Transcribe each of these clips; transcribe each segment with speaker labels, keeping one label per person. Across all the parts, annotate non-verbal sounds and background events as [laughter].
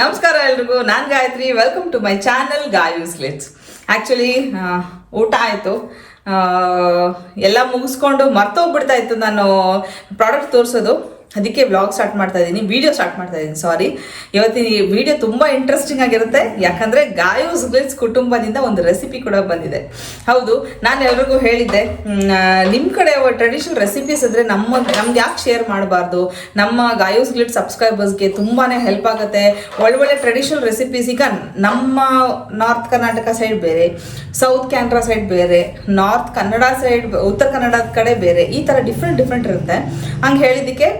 Speaker 1: ನಮಸ್ಕಾರ ಎಲ್ರಿಗೂ, ನಾನು Gayatri. Welcome to my channel Gayus lits actually ಊಟ ಆಯಿತು. ಎಲ್ಲ ಮುಗಿಸ್ಕೊಂಡು ಮರ್ತೋಗ್ಬಿಡ್ತಾ ಇತ್ತು ನಾನು ಪ್ರಾಡಕ್ಟ್ ತೋರಿಸೋದು. ಅದಕ್ಕೆ ವ್ಲಾಗ್ ಸ್ಟಾರ್ಟ್ ಮಾಡ್ತಾ ಇದ್ದೀನಿ ವಿಡಿಯೋ ಸ್ಟಾರ್ಟ್ ಮಾಡ್ತಾ ಇದ್ದೀನಿ ಸಾರಿ ಇವತ್ತಿನ ಈ ವಿಡಿಯೋ ತುಂಬ ಇಂಟ್ರೆಸ್ಟಿಂಗ್ ಆಗಿರುತ್ತೆ. ಯಾಕಂದರೆ ಗಾಯೂಸ್ ಗಿಲ್ಸ್ ಕುಟುಂಬದಿಂದ ಒಂದು ರೆಸಿಪಿ ಕೂಡ ಬಂದಿದೆ. ಹೌದು, ನಾನು ಎಲ್ರಿಗೂ ಹೇಳಿದ್ದೆ ನಿಮ್ಮ ಕಡೆ ಟ್ರೆಡಿಷನಲ್ ರೆಸಿಪೀಸ್ ಅಂದರೆ ನಮ್ಮ, ನಮ್ಗೆ ಯಾಕೆ ಶೇರ್ ಮಾಡಬಾರ್ದು? ನಮ್ಮ ಗಾಯೂಸ್ ಗ್ಲಿಟ್ ಸಬ್ಸ್ಕ್ರೈಬರ್ಸ್ಗೆ ತುಂಬಾ ಹೆಲ್ಪ್ ಆಗುತ್ತೆ. ಒಳ್ಳೊಳ್ಳೆ ಟ್ರೆಡಿಷನಲ್ ರೆಸಿಪೀಸ್ ಈಗ ನಮ್ಮ ನಾರ್ತ್ ಕರ್ನಾಟಕ ಸೈಡ್ ಬೇರೆ ಸೌತ್ ಕ್ಯಾನ್ರಾ ಸೈಡ್ ಬೇರೆ ನಾರ್ತ್ ಕನ್ನಡ ಸೈಡ್ ಉತ್ತರ ಕನ್ನಡದ ಕಡೆ ಬೇರೆ, ಈ ಥರ ಡಿಫ್ರೆಂಟ್ ಡಿಫ್ರೆಂಟ್ ಇರುತ್ತೆ. ಹಂಗೆ ಹೇಳಿದ್ದಕ್ಕೆ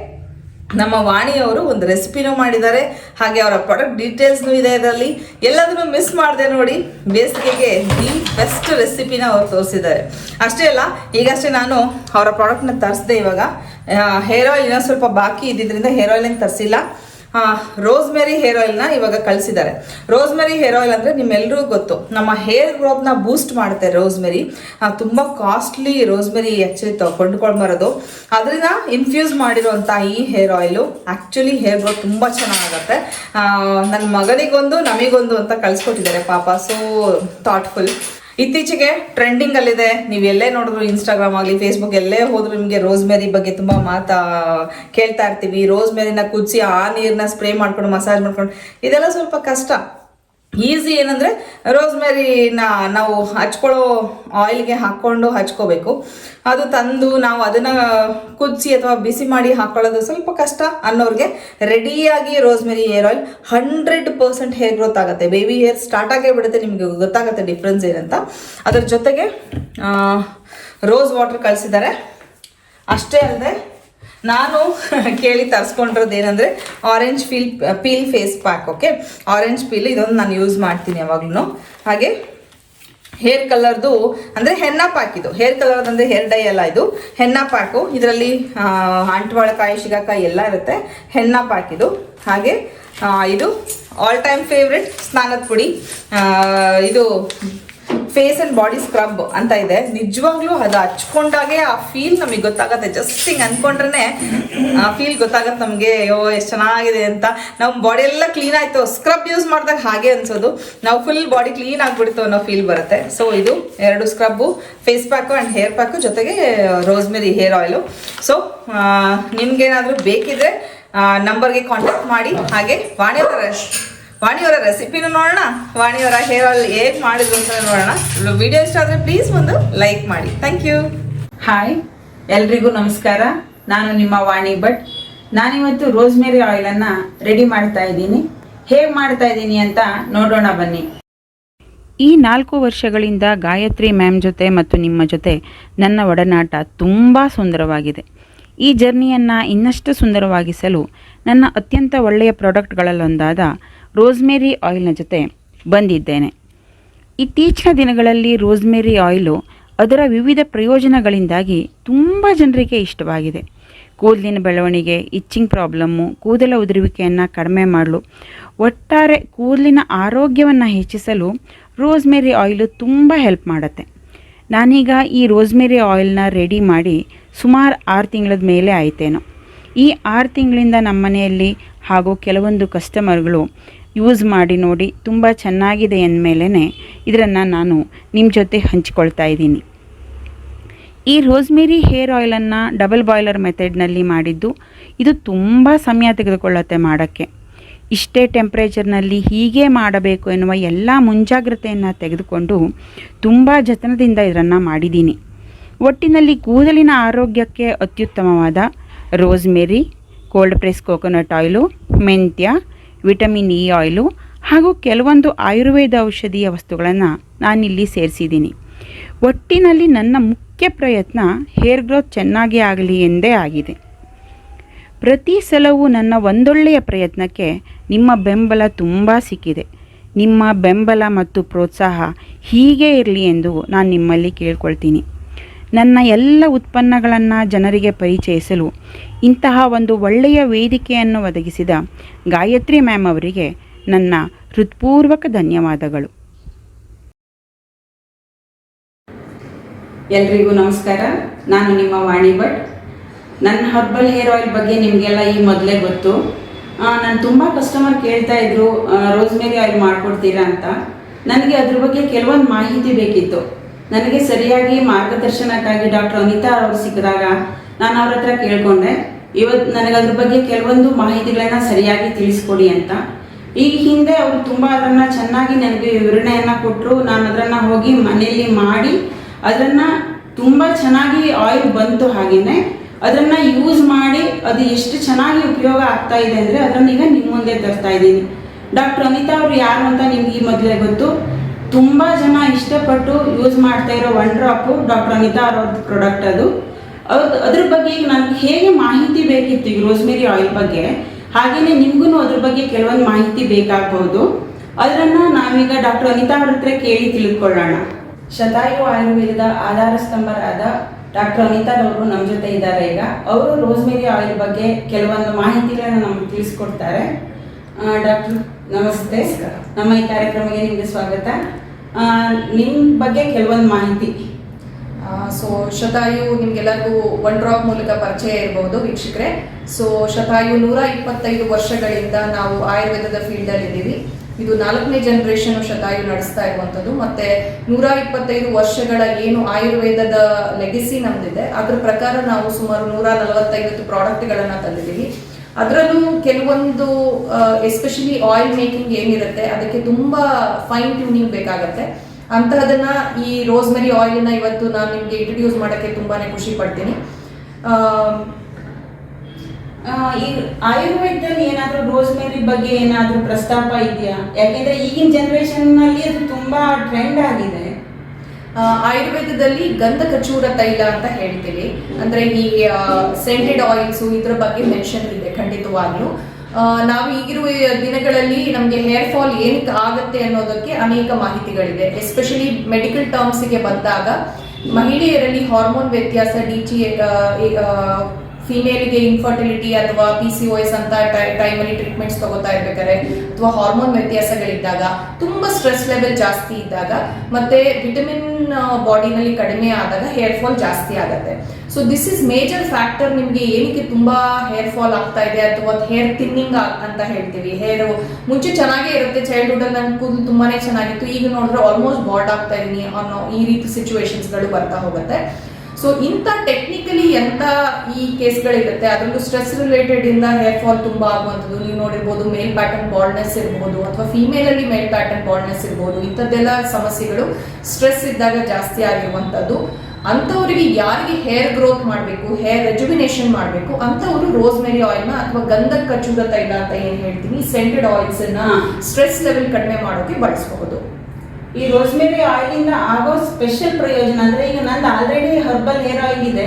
Speaker 1: ನಮ್ಮ ವಾಣಿಯವರು ಒಂದು ರೆಸಿಪಿನೂ ಮಾಡಿದ್ದಾರೆ, ಹಾಗೆ ಅವರ ಪ್ರಾಡಕ್ಟ್ ಡೀಟೇಲ್ಸ್ನೂ ಇದೆ ಇದರಲ್ಲಿ. ಎಲ್ಲದನ್ನು ಮಿಸ್ ಮಾಡಿದೆ ನೋಡಿ, ಬೇಸಿಗೆಗೆ ದಿ ಬೆಸ್ಟ್ ರೆಸಿಪಿನ ಅವ್ರು ತೋರಿಸಿದ್ದಾರೆ. ಅಷ್ಟೇ ಅಲ್ಲ, ಈಗಷ್ಟೇ ನಾನು ಅವರ ಪ್ರಾಡಕ್ಟ್ನ ತರಿಸಿದೆ ಇವಾಗ. ಹೇರ್ ಆಯಿಲ್ ಇನ್ನೊಂದು ಸ್ವಲ್ಪ ಬಾಕಿ ಇದ್ದಿದ್ದರಿಂದ ಹೇರ್ ಆಯಿಲ್ನ ತರಿಸಿಲ್ಲ. ರೋಸ್ಮೆರಿ ಹೇರ್ ಆಯಿಲ್ನ ಇವಾಗ ಕಳಿಸಿದ್ದಾರೆ. ರೋಸ್ಮೆರಿ ಹೇರ್ ಆಯಿಲ್ ಅಂದರೆ ನಿಮ್ಮೆಲ್ಲರಿಗೂ ಗೊತ್ತು. ನಮ್ಮ ಹೇರ್ ಗ್ರೋತ್ನ ಬೂಸ್ಟ್ ಮಾಡುತ್ತೆ ರೋಸ್ಮೆರಿ ತುಂಬ ಕಾಸ್ಟ್ಲಿ ರೋಸ್ಮೆರಿ ಆ್ಯಕ್ಚುಲಿ ಕೊಂಡ್ಕೊಂಡು ಬರೋದು. ಅದರಿಂದ ಇನ್ಫ್ಯೂಸ್ ಮಾಡಿರುವಂಥ ಈ hair oil actually hair growth ತುಂಬ ಚೆನ್ನಾಗುತ್ತೆ. ನನ್ನ ಮಗನಿಗೊಂದು, ನಮಗೊಂದು ಅಂತ ಕಳಿಸ್ಕೊಟ್ಟಿದ್ದಾರೆ ಪಾಪ. ಸೋ ಥಾಟ್ಫುಲ್ ಇತ್ತೀಚೆಗೆ ಟ್ರೆಂಡಿಂಗ್ ಅಲ್ಲಿದೆ. ನೀವು ಎಲ್ಲೇ ನೋಡಿದ್ರು ಇನ್ಸ್ಟಾಗ್ರಾಮ್ ಆಗಲಿ ಫೇಸ್ಬುಕ್ ಎಲ್ಲೇ ಹೋದ್ರು ನಿಮಗೆ ರೋಸ್ಮೆರಿ ಬಗ್ಗೆ ತುಂಬ ಮಾತಾ ಕೇಳ್ತಾ ಇರ್ತೀವಿ. ರೋಸ್ಮೆರಿನ ಕುದಿಸಿ ಆ ನೀರನ್ನ ಸ್ಪ್ರೇ ಮಾಡ್ಕೊಂಡು ಮಸಾಜ್ ಮಾಡ್ಕೊಂಡು, ಇದೆಲ್ಲ ಸ್ವಲ್ಪ ಕಷ್ಟ. ಈಸಿ ಏನಂದರೆ ರೋಸ್ಮೆರಿನ ನಾವು ಹಚ್ಕೊಳ್ಳೋ ಆಯಿಲ್ಗೆ ಹಾಕ್ಕೊಂಡು ಹಚ್ಕೋಬೇಕು. ಅದು ತಂದು ನಾವು ಅದನ್ನು ಕುದಿಸಿ ಅಥವಾ ಬಿಸಿ ಮಾಡಿ ಹಾಕ್ಕೊಳ್ಳೋದು ಸ್ವಲ್ಪ ಕಷ್ಟ ಅನ್ನೋರಿಗೆ ರೆಡಿಯಾಗಿ rosemary hair oil hundred percent hair growth ಆಗುತ್ತೆ. ಬೇಬಿ ಹೇರ್ ಸ್ಟಾರ್ಟ್ ಆಗೇ ಬಿಡುತ್ತೆ, ನಿಮಗೆ ಗೊತ್ತಾಗುತ್ತೆ ಡಿಫ್ರೆನ್ಸ್ ಏನಂತ. ಅದರ ಜೊತೆಗೆ ರೋಸ್ ವಾಟರ್ ಕಳಿಸಿದ್ದಾರೆ. ಅಷ್ಟೇ ಅಲ್ಲದೆ ನಾನು ಕೇಳಿ ತರಿಸ್ಕೊಂಡಿರೋದು ಏನಂದರೆ orange feel peel face pack okay orange peel ಇದೊಂದು ನಾನು ಯೂಸ್ ಮಾಡ್ತೀನಿ ಯಾವಾಗಲೂ ಹಾಗೆ ಹೇರ್ ಕಲರ್ದು ಅಂದರೆ ಹೆನ್ನ ಪ್ಯಾಕ್ ಇದು. ಹೇರ್ ಕಲರ್ ಅಂದರೆ ಹೇರ್ ಡೈ ಅಲ್ಲ ಇದು. ಹೆನ್ನ ಪ್ಯಾಕು ಇದರಲ್ಲಿ ಅಂಟುವಾಳಕಾಯಿ, ಶಿಗಾಕಾಯಿ ಎಲ್ಲ ಇರುತ್ತೆ. ಹೆನ್ನ ಪ್ಯಾಕ್ ಇದು. ಹಾಗೆ ಇದು ಆಲ್ ಟೈಮ್ ಫೇವ್ರೆಟ್ ಸ್ನಾನದ ಪುಡಿ. ಇದು ಫೇಸ್ ಆ್ಯಂಡ್ ಬಾಡಿ ಸ್ಕ್ರಬ್ ಅಂತ ಇದೆ. ನಿಜವಾಗ್ಲೂ ಅದು ಹಚ್ಕೊಂಡಾಗೆ ಆ ಫೀಲ್ ನಮಗೆ ಗೊತ್ತಾಗತ್ತೆ. ಜಸ್ಟ್ ಹಿಂಗ್ ಅಂದ್ಕೊಂಡ್ರೆ ಆ ಫೀಲ್ ಗೊತ್ತಾಗತ್ತೆ ನಮಗೆ, ಅಯ್ಯೋ, ಎಷ್ಟು ಚೆನ್ನಾಗಿದೆ ಅಂತ. ನಮ್ಮ ಬಾಡಿ ಎಲ್ಲ ಕ್ಲೀನ್ ಆಯಿತು. ಸ್ಕ್ರಬ್ ಯೂಸ್ ಮಾಡಿದಾಗ ಹಾಗೆ ಅನ್ಸೋದು. ನಾವು ಫುಲ್ ಬಾಡಿ ಕ್ಲೀನ್ ಆಗಿಬಿಡ್ತು ಅನ್ನೋ ಫೀಲ್ ಬರುತ್ತೆ. ಸೊ ಇದು ಎರಡು scrub face pack and hair pack ಜೊತೆಗೆ ರೋಸ್ಮೆರಿ ಹೇರ್ ಆಯಿಲು ಸೊ ನಿಮ್ಗೇನಾದರೂ ಬೇಕಿದ್ರೆ ನಂಬರ್ಗೆ ಕಾಂಟ್ಯಾಕ್ಟ್ ಮಾಡಿ. ಹಾಗೆ ವಾಣಿಯವರ ವಾಣಿಯವರ ರೆಸಿಪಿನೂ ನೋಡೋಣ. ವಾಣಿಯವರ ಹೇರ್ ಆಯಿಲ್ ಹೇಗೆ ಮಾಡಿದ್ರು ಅಂತ ನೋಡೋಣ. ವಿಡಿಯೋ ಇಷ್ಟ ಆದರೆ ಪ್ಲೀಸ್ ಒಂದು ಲೈಕ್ ಮಾಡಿ. ಥ್ಯಾಂಕ್ ಯು
Speaker 2: ಹಾಯ್ ಎಲ್ರಿಗೂ ನಮಸ್ಕಾರ. ನಾನು ನಿಮ್ಮ ವಾಣಿ ಭಟ್. ನಾನಿವತ್ತು ರೋಸ್ಮೆರಿ ಆಯಿಲನ್ನು ರೆಡಿ ಮಾಡ್ತಾ ಇದ್ದೀನಿ. ಹೇಗೆ ಮಾಡ್ತಾ ಇದ್ದೀನಿ ಅಂತ ನೋಡೋಣ ಬನ್ನಿ.
Speaker 3: ಈ ನಾಲ್ಕು ವರ್ಷಗಳಿಂದ ಗಾಯತ್ರಿ ಮ್ಯಾಮ್ ಜೊತೆ ಮತ್ತು ನಿಮ್ಮ ಜೊತೆ ನನ್ನ ಒಡನಾಟ ತುಂಬ ಸುಂದರವಾಗಿದೆ. ಈ ಜರ್ನಿಯನ್ನು ಇನ್ನಷ್ಟು ಸುಂದರವಾಗಿಸಲು ನನ್ನ ಅತ್ಯಂತ ಒಳ್ಳೆಯ ಪ್ರಾಡಕ್ಟ್ಗಳಲ್ಲೊಂದಾದ ರೋಸ್ಮೇರಿ ಆಯಿಲ್ನ ಜೊತೆ ಬಂದಿದ್ದೇನೆ. ಇತ್ತೀಚಿನ ದಿನಗಳಲ್ಲಿ ರೋಸ್ಮೇರಿ ಆಯಿಲು ಅದರ ವಿವಿಧ ಪ್ರಯೋಜನಗಳಿಂದಾಗಿ ತುಂಬ ಜನರಿಗೆ ಇಷ್ಟವಾಗಿದೆ. ಕೂದಲಿನ ಬೆಳವಣಿಗೆ ಇಚ್ಚಿಂಗ್ ಪ್ರಾಬ್ಲಮ್ಮು ಕೂದಲ ಉದುರುವಿಕೆಯನ್ನು ಕಡಿಮೆ ಮಾಡಲು, ಒಟ್ಟಾರೆ ಕೂದಲಿನ ಆರೋಗ್ಯವನ್ನು ಹೆಚ್ಚಿಸಲು ರೋಸ್ಮೇರಿ ಆಯಿಲು ತುಂಬ ಹೆಲ್ಪ್ ಮಾಡುತ್ತೆ. ನಾನೀಗ ಈ ರೋಸ್ಮೇರಿ ಆಯಿಲ್ನ ರೆಡಿ ಮಾಡಿ ಸುಮಾರು ಆರು ತಿಂಗಳದ ಮೇಲೆ ಆಯ್ತೇನೋ. ಈ ಆರು ತಿಂಗಳಿಂದ ನಮ್ಮ ಮನೆಯಲ್ಲಿ ಹಾಗೂ ಕೆಲವೊಂದು ಕಸ್ಟಮರ್ಗಳು ಯೂಸ್ ಮಾಡಿ ನೋಡಿ, ತುಂಬ ಚೆನ್ನಾಗಿದೆ ಅಂದಮೇಲೆ ಇದನ್ನು ನಾನು ನಿಮ್ಮ ಜೊತೆ ಹಂಚಿಕೊಳ್ತಾ ಇದ್ದೀನಿ. ಈ ರೋಸ್ಮೇರಿ ಹೇರ್ ಆಯಿಲನ್ನು ಡಬಲ್ ಬಾಯ್ಲರ್ ಮೆಥಡ್ನಲ್ಲಿ ಮಾಡಿದ್ದು, ಇದು ತುಂಬ ಸಮಯ ತೆಗೆದುಕೊಳ್ಳುತ್ತೆ ಮಾಡೋಕ್ಕೆ. ಇಷ್ಟೇ ಟೆಂಪ್ರೇಚರ್ನಲ್ಲಿ ಹೀಗೆ ಮಾಡಬೇಕು ಎನ್ನುವ ಎಲ್ಲ ಮುಂಜಾಗ್ರತೆಯನ್ನು ತೆಗೆದುಕೊಂಡು ತುಂಬ ಜತನದಿಂದ ಇದನ್ನು ಮಾಡಿದ್ದೀನಿ. ಒಟ್ಟಿನಲ್ಲಿ ಕೂದಲಿನ ಆರೋಗ್ಯಕ್ಕೆ ಅತ್ಯುತ್ತಮವಾದ rosemary, cold press coconut oil, ಮೆಂತ್ಯ ವಿಟಮಿನ್ ಇ ಆಯಿಲು ಹಾಗೂ ಕೆಲವೊಂದು ಆಯುರ್ವೇದ ಔಷಧೀಯ ವಸ್ತುಗಳನ್ನು ನಾನಿಲ್ಲಿ ಸೇರಿಸಿದ್ದೀನಿ. ಒಟ್ಟಿನಲ್ಲಿ ನನ್ನ ಮುಖ್ಯ ಪ್ರಯತ್ನ ಹೇರ್ ಗ್ರೋತ್ ಚೆನ್ನಾಗಿ ಆಗಲಿ ಎಂದೇ ಆಗಿದೆ. ಪ್ರತಿ ಸಲವೂ ನನ್ನ ಒಂದೊಳ್ಳೆಯ ಪ್ರಯತ್ನಕ್ಕೆ ನಿಮ್ಮ ಬೆಂಬಲ ತುಂಬ ಸಿಕ್ಕಿದೆ. ನಿಮ್ಮ ಬೆಂಬಲ ಮತ್ತು ಪ್ರೋತ್ಸಾಹ ಹೀಗೆ ಇರಲಿ ಎಂದು ನಾನು ನಿಮ್ಮಲ್ಲಿ ಕೇಳ್ಕೊಳ್ತೀನಿ. ನನ್ನ ಎಲ್ಲ ಉತ್ಪನ್ನಗಳನ್ನು ಜನರಿಗೆ ಪರಿಚಯಿಸಲು ಇಂತಹ ಒಂದು ಒಳ್ಳೆಯ ವೇದಿಕೆಯನ್ನು ಒದಗಿಸಿದ ಗಾಯತ್ರಿ ಮ್ಯಾಮ್ ಅವರಿಗೆ ನನ್ನ ಹೃತ್ಪೂರ್ವಕ ಧನ್ಯವಾದಗಳು.
Speaker 2: ಎಲ್ರಿಗೂ ನಮಸ್ಕಾರ. ನಾನು ನಿಮ್ಮ ವಾಣಿ ಭಟ್. ನನ್ನ ಹರ್ಬಲ್ ಹೇರ್ ಆಯಿಲ್ ಬಗ್ಗೆ ನಿಮಗೆಲ್ಲ ಈ ಮೊದಲೇ ಗೊತ್ತು. ನಾನು ತುಂಬ ಕಸ್ಟಮರ್ ಕೇಳ್ತಾ ಇದ್ರು ರೋಸ್ಮೇರಿ ಆಯಿಲ್ ಮಾಡಿಕೊಡ್ತೀರಾ ಅಂತ. ನನಗೆ ಅದ್ರ ಬಗ್ಗೆ ಕೆಲವೊಂದು ಮಾಹಿತಿ ಬೇಕಿತ್ತು. ನನಗೆ ಸರಿಯಾಗಿ ಮಾರ್ಗದರ್ಶನಕ್ಕಾಗಿ ಡಾಕ್ಟರ್ ಅನಿತಾ ಅವರು ಸಿಕ್ಕಿದಾಗ ನಾನು ಅವ್ರ ಹತ್ರ ಕೇಳ್ಕೊಂಡೆ ಇವತ್ತು ನನಗೆ ಅದ್ರ ಬಗ್ಗೆ ಕೆಲವೊಂದು ಮಾಹಿತಿಗಳನ್ನ ಸರಿಯಾಗಿ ತಿಳಿಸ್ಕೊಡಿ ಅಂತ. ಈಗ ಹಿಂದೆ ಅವರು ತುಂಬ ಅದನ್ನು ಚೆನ್ನಾಗಿ ನನಗೆ ವಿವರಣೆಯನ್ನು ಕೊಟ್ಟರು ನಾನು ಅದನ್ನು ಹೋಗಿ ಮನೆಯಲ್ಲಿ ಮಾಡಿ, ಅದನ್ನು ತುಂಬ ಚೆನ್ನಾಗಿ ಆಯಿಲ್ ಬಂತು ಹಾಗೆಯೇ ಅದನ್ನು ಯೂಸ್ ಮಾಡಿ ಅದು ಎಷ್ಟು ಚೆನ್ನಾಗಿ ಉಪಯೋಗ ಆಗ್ತಾ ಇದೆ ಅಂದರೆ ಅದನ್ನ ಈಗ ನಿಮ್ಮ ಮುಂದೆ ತರ್ತಾ ಇದ್ದೀನಿ. ಡಾಕ್ಟರ್ ಅನಿತಾ ಅವರು ಯಾರು ಅಂತ ನಿಮ್ಗೆ ಈ ಮೊದಲೇ ಗೊತ್ತು. ತುಂಬ ಜನ ಇಷ್ಟಪಟ್ಟು ಯೂಸ್ ಮಾಡ್ತಾ ಇರೋ ಒನ್ ಡ್ರಾಪು ಡಾಕ್ಟರ್ ಅನಿತಾ ಅವ್ರದ್ದು ಪ್ರಾಡಕ್ಟ್ ಅದು. ಅವ್ರದ್ದು ಅದ್ರ ಬಗ್ಗೆ ಈಗ ನನಗೆ ಹೇಗೆ ಮಾಹಿತಿ ಬೇಕಿತ್ತು ಈಗ ರೋಸ್ಮೇರಿ ಆಯಿಲ್ ಬಗ್ಗೆ? ಹಾಗೆಯೇ ನಿಮಗೂ ಅದ್ರ ಬಗ್ಗೆ ಕೆಲವೊಂದು ಮಾಹಿತಿ ಬೇಕಾಗಬಹುದು ಅದನ್ನು ನಾವೀಗ ಡಾಕ್ಟರ್ ಅನಿತಾ ಅವ್ರ ಹತ್ರ ಕೇಳಿ ತಿಳ್ಕೊಳ್ಳೋಣ. ಶತಾಯು ಆಯುರ್ವೇದದ ಆಧಾರ ಸ್ತಂಭರಾದ ಡಾಕ್ಟರ್ ಅನಿತಾ ಅವರು ನಮ್ಮ ಜೊತೆ ಇದ್ದಾರೆ ಈಗ. ಅವರು ರೋಸ್ಮೇರಿ ಆಯಿಲ್ ಬಗ್ಗೆ ಕೆಲವೊಂದು ಮಾಹಿತಿಗಳನ್ನು ನಮ್ಗೆ ತಿಳಿಸ್ಕೊಡ್ತಾರೆ. ಡಾಕ್ಟರ್ ನಮಸ್ತೆ. ನಮ್ಮ ಈ ಕಾರ್ಯಕ್ರಮಕ್ಕೆ ನಿಮಗೆ ಸ್ವಾಗತ. ನಿಮ್ಮ ಬಗ್ಗೆ ಕೆಲವೊಂದು ಮಾಹಿತಿ.
Speaker 4: ಸೊ, ಶತಾಯು ನಿಮ್ಗೆಲ್ಲರಿಗೂ ಒನ್ ಡ್ರಾಪ್ ಮೂಲಕ ಪರಿಚಯ ಇರಬಹುದು ವೀಕ್ಷಕರೇ. ಸೊ, ಶತಾಯು ನೂರ ಇಪ್ಪತ್ತೈದು ವರ್ಷಗಳಿಂದ ನಾವು ಆಯುರ್ವೇದದ ಫೀಲ್ಡಲ್ಲಿ ಇದ್ದೀವಿ. ಇದು ನಾಲ್ಕನೇ ಜನರೇಷನ್ ಶತಾಯು ನಡೆಸ್ತಾ ಇರುವಂಥದ್ದು. ಮತ್ತೆ ನೂರ ಇಪ್ಪತ್ತೈದು ವರ್ಷಗಳ ಏನು ಆಯುರ್ವೇದದ ಲೆಗಸಿ ನಮ್ದಿದೆ, ಅದ್ರ ಪ್ರಕಾರ ನಾವು ಸುಮಾರು ನೂರ ನಲವತ್ತೈವತ್ತು ಪ್ರಾಡಕ್ಟ್ಗಳನ್ನು ತಂದಿದ್ದೀವಿ. ಅದರಲ್ಲೂ ಕೆಲವೊಂದು ಎಸ್ಪೆಷಲಿ ಆಯಿಲ್ ಮೇಕಿಂಗ್ ಏನಿರುತ್ತೆ, ಅದಕ್ಕೆ ತುಂಬಾ ಫೈನ್ ಟ್ಯೂನಿಂಗ್ ಬೇಕಾಗತ್ತೆ. ಅಂತಹದನ್ನ ಈ ರೋಸ್ಮೆರಿ ಆಯಿಲ್ನ ಇವತ್ತು ನಾನು ನಿಮಗೆ ಇಂಟ್ರೊಡ್ಯೂಸ್ ಮಾಡೋಕ್ಕೆ ತುಂಬಾನೇ ಖುಷಿ ಪಡ್ತೀನಿ.
Speaker 2: ಈ ಆಯುರ್ವೇದದಲ್ಲಿ ಏನಾದರೂ ರೋಸ್ಮೇರಿ ಬಗ್ಗೆ ಏನಾದರೂ ಪ್ರಸ್ತಾಪ ಇದೆಯಾ? ಯಾಕೆಂದ್ರೆ ಈಗಿನ ಜನರೇಷನ್ನಲ್ಲಿ ಅದು ತುಂಬಾ ಟ್ರೆಂಡ್ ಆಗಿದೆ.
Speaker 4: ಆಯುರ್ವೇದದಲ್ಲಿ ಗಂಧ ತೈಲ ಅಂತ ಹೇಳ್ತೀವಿ. ಅಂದ್ರೆ ಈ ಸೆಂಟೆಡ್ ಆಯಿಲ್ಸ್ ಇದ್ರ ಬಗ್ಗೆ ಮೆನ್ಷನ್ ಇದೆ ಖಂಡಿತವಾಗ್ಲೂ. ನಾವು ಈಗಿರುವ ದಿನಗಳಲ್ಲಿ ನಮಗೆ ಹೇರ್ ಫಾಲ್ ಏನಕ್ಕೆ ಆಗುತ್ತೆ ಅನ್ನೋದಕ್ಕೆ ಅನೇಕ ಮಾಹಿತಿಗಳಿದೆ. ಎಸ್ಪೆಷಲಿ ಮೆಡಿಕಲ್ ಟರ್ಮ್ಸ್ಗೆ ಬಂದಾಗ ಮಹಿಳೆಯರಲ್ಲಿ ಹಾರ್ಮೋನ್ ವ್ಯತ್ಯಾಸ ಡಿ ಜಿ ಫಿಮೇಲ್ಗೆ ಇನ್ಫರ್ಟಿಲಿಟಿ ಅಥವಾ ಪಿ ಸಿ ಎಸ್ ಅಂತ ಟೈಮಲ್ಲಿ ಟ್ರೀಟ್ಮೆಂಟ್ಸ್ ತಗೋತಾ ಇರ್ಬೇಕಾದ್ರೆ ಅಥವಾ ಹಾರ್ಮೋನ್ ವ್ಯತ್ಯಾಸಗಳಿದ್ದಾಗ ತುಂಬಾ ಸ್ಟ್ರೆಸ್ ಲೆವೆಲ್ ಜಾಸ್ತಿ ಇದ್ದಾಗ ಮತ್ತೆ ವಿಟಮಿನ್ ಬಾಡಿನಲ್ಲಿ ಕಡಿಮೆ ಆದಾಗ ಹೇರ್ ಫಾಲ್ ಜಾಸ್ತಿ ಆಗುತ್ತೆ. So this is major factor ನಿಮಗೆ ಏನಕ್ಕೆ ತುಂಬಾ ಹೇರ್ ಫಾಲ್ ಆಗ್ತಾ ಇದೆ ಅಥವಾ ಹೇರ್ ಥಿನ್ನಿಂಗ್ ಅಂತ ಹೇಳ್ತೀವಿ. ಹೇರ್ ಮುಂಚೆ ಚೆನ್ನಾಗೇ ಇರುತ್ತೆ ಚೈಲ್ಡ್ಹುಡ್ ಅಲ್ಲಿ ನನ್ನ ಕೂದಲು ತುಂಬಾನೇ ಚೆನ್ನಾಗಿತ್ತು. ಈಗ ನೋಡಿದ್ರೆ ಆಲ್ಮೋಸ್ಟ್ ಬಾಲ್ಡ್ ಆಗ್ತಾ ಇದೀನಿ ಅನ್ನೋ ಈ ರೀತಿ ಸಿಚುವೇಶನ್ಸ್ಗಳು ಬರ್ತಾ ಹೋಗುತ್ತೆ. ಸೊ ಇಂಥ ಟೆಕ್ನಿಕಲಿ ಎಂಥ ಈ ಕೇಸ್ಗಳಿರುತ್ತೆ ಅದರಲ್ಲೂ ಸ್ಟ್ರೆಸ್ ರಿಲೇಟೆಡ್ ಇಂದ ಹೇರ್ ಫಾಲ್ ತುಂಬಾ ಆಗುವಂಥದ್ದು. ನೀವು ನೋಡಿರ್ಬೋದು ಮೇಲ್ ಪ್ಯಾಟರ್ನ್ ಬಾಲ್ಡ್ನೆಸ್ ಇರ್ಬೋದು ಅಥವಾ ಫಿಮೇಲ್ ಅಲ್ಲಿ ಮೇಲ್ ಪ್ಯಾಟರ್ನ್ ಬಾಲ್ಡ್ನೆಸ್ ಇರ್ಬೋದು. ಇಂಥದ್ದೆಲ್ಲ ಸಮಸ್ಯೆಗಳು ಸ್ಟ್ರೆಸ್ ಇದ್ದಾಗ ಜಾಸ್ತಿ ಆಗಿರುವಂಥದ್ದು. ಅಂಥವ್ರಿಗೆ ಯಾರಿಗೆ ಹೇರ್ ಗ್ರೋತ್ ಮಾಡಬೇಕು ಹೇರ್ ರೆಜುವಿನೇಷನ್ ಮಾಡಬೇಕು ಅಂಥವ್ರು ರೋಸ್ಮೆರಿ ಆಯಿಲ್ನ ಅಥವಾ ಗಂಧಕ ಕಚ್ಚುದ ತೈಲ ಅಂತ ಏನು ಹೇಳ್ತೀನಿ ಸೆಂಟೆಡ್ ಆಯಿಲ್ಸ್ ಅನ್ನ ಸ್ಟ್ರೆಸ್ ಲೆವೆಲ್ ಕಡಿಮೆ ಮಾಡೋಕೆ ಬಳಸಬಹುದು.
Speaker 2: ಈ ರೋಸ್ಮೇರಿ ಆಯಿಲ್ ಇಂದ ಆಗೋ ಸ್ಪೆಷಲ್ ಪ್ರಯೋಜನ ಅಂದ್ರೆ ಈಗ ನಂದು ಆಲ್ರೆಡಿ ಹರ್ಬಲ್ ಹೇರ್ ಆಯಿಲ್ ಇದೆ.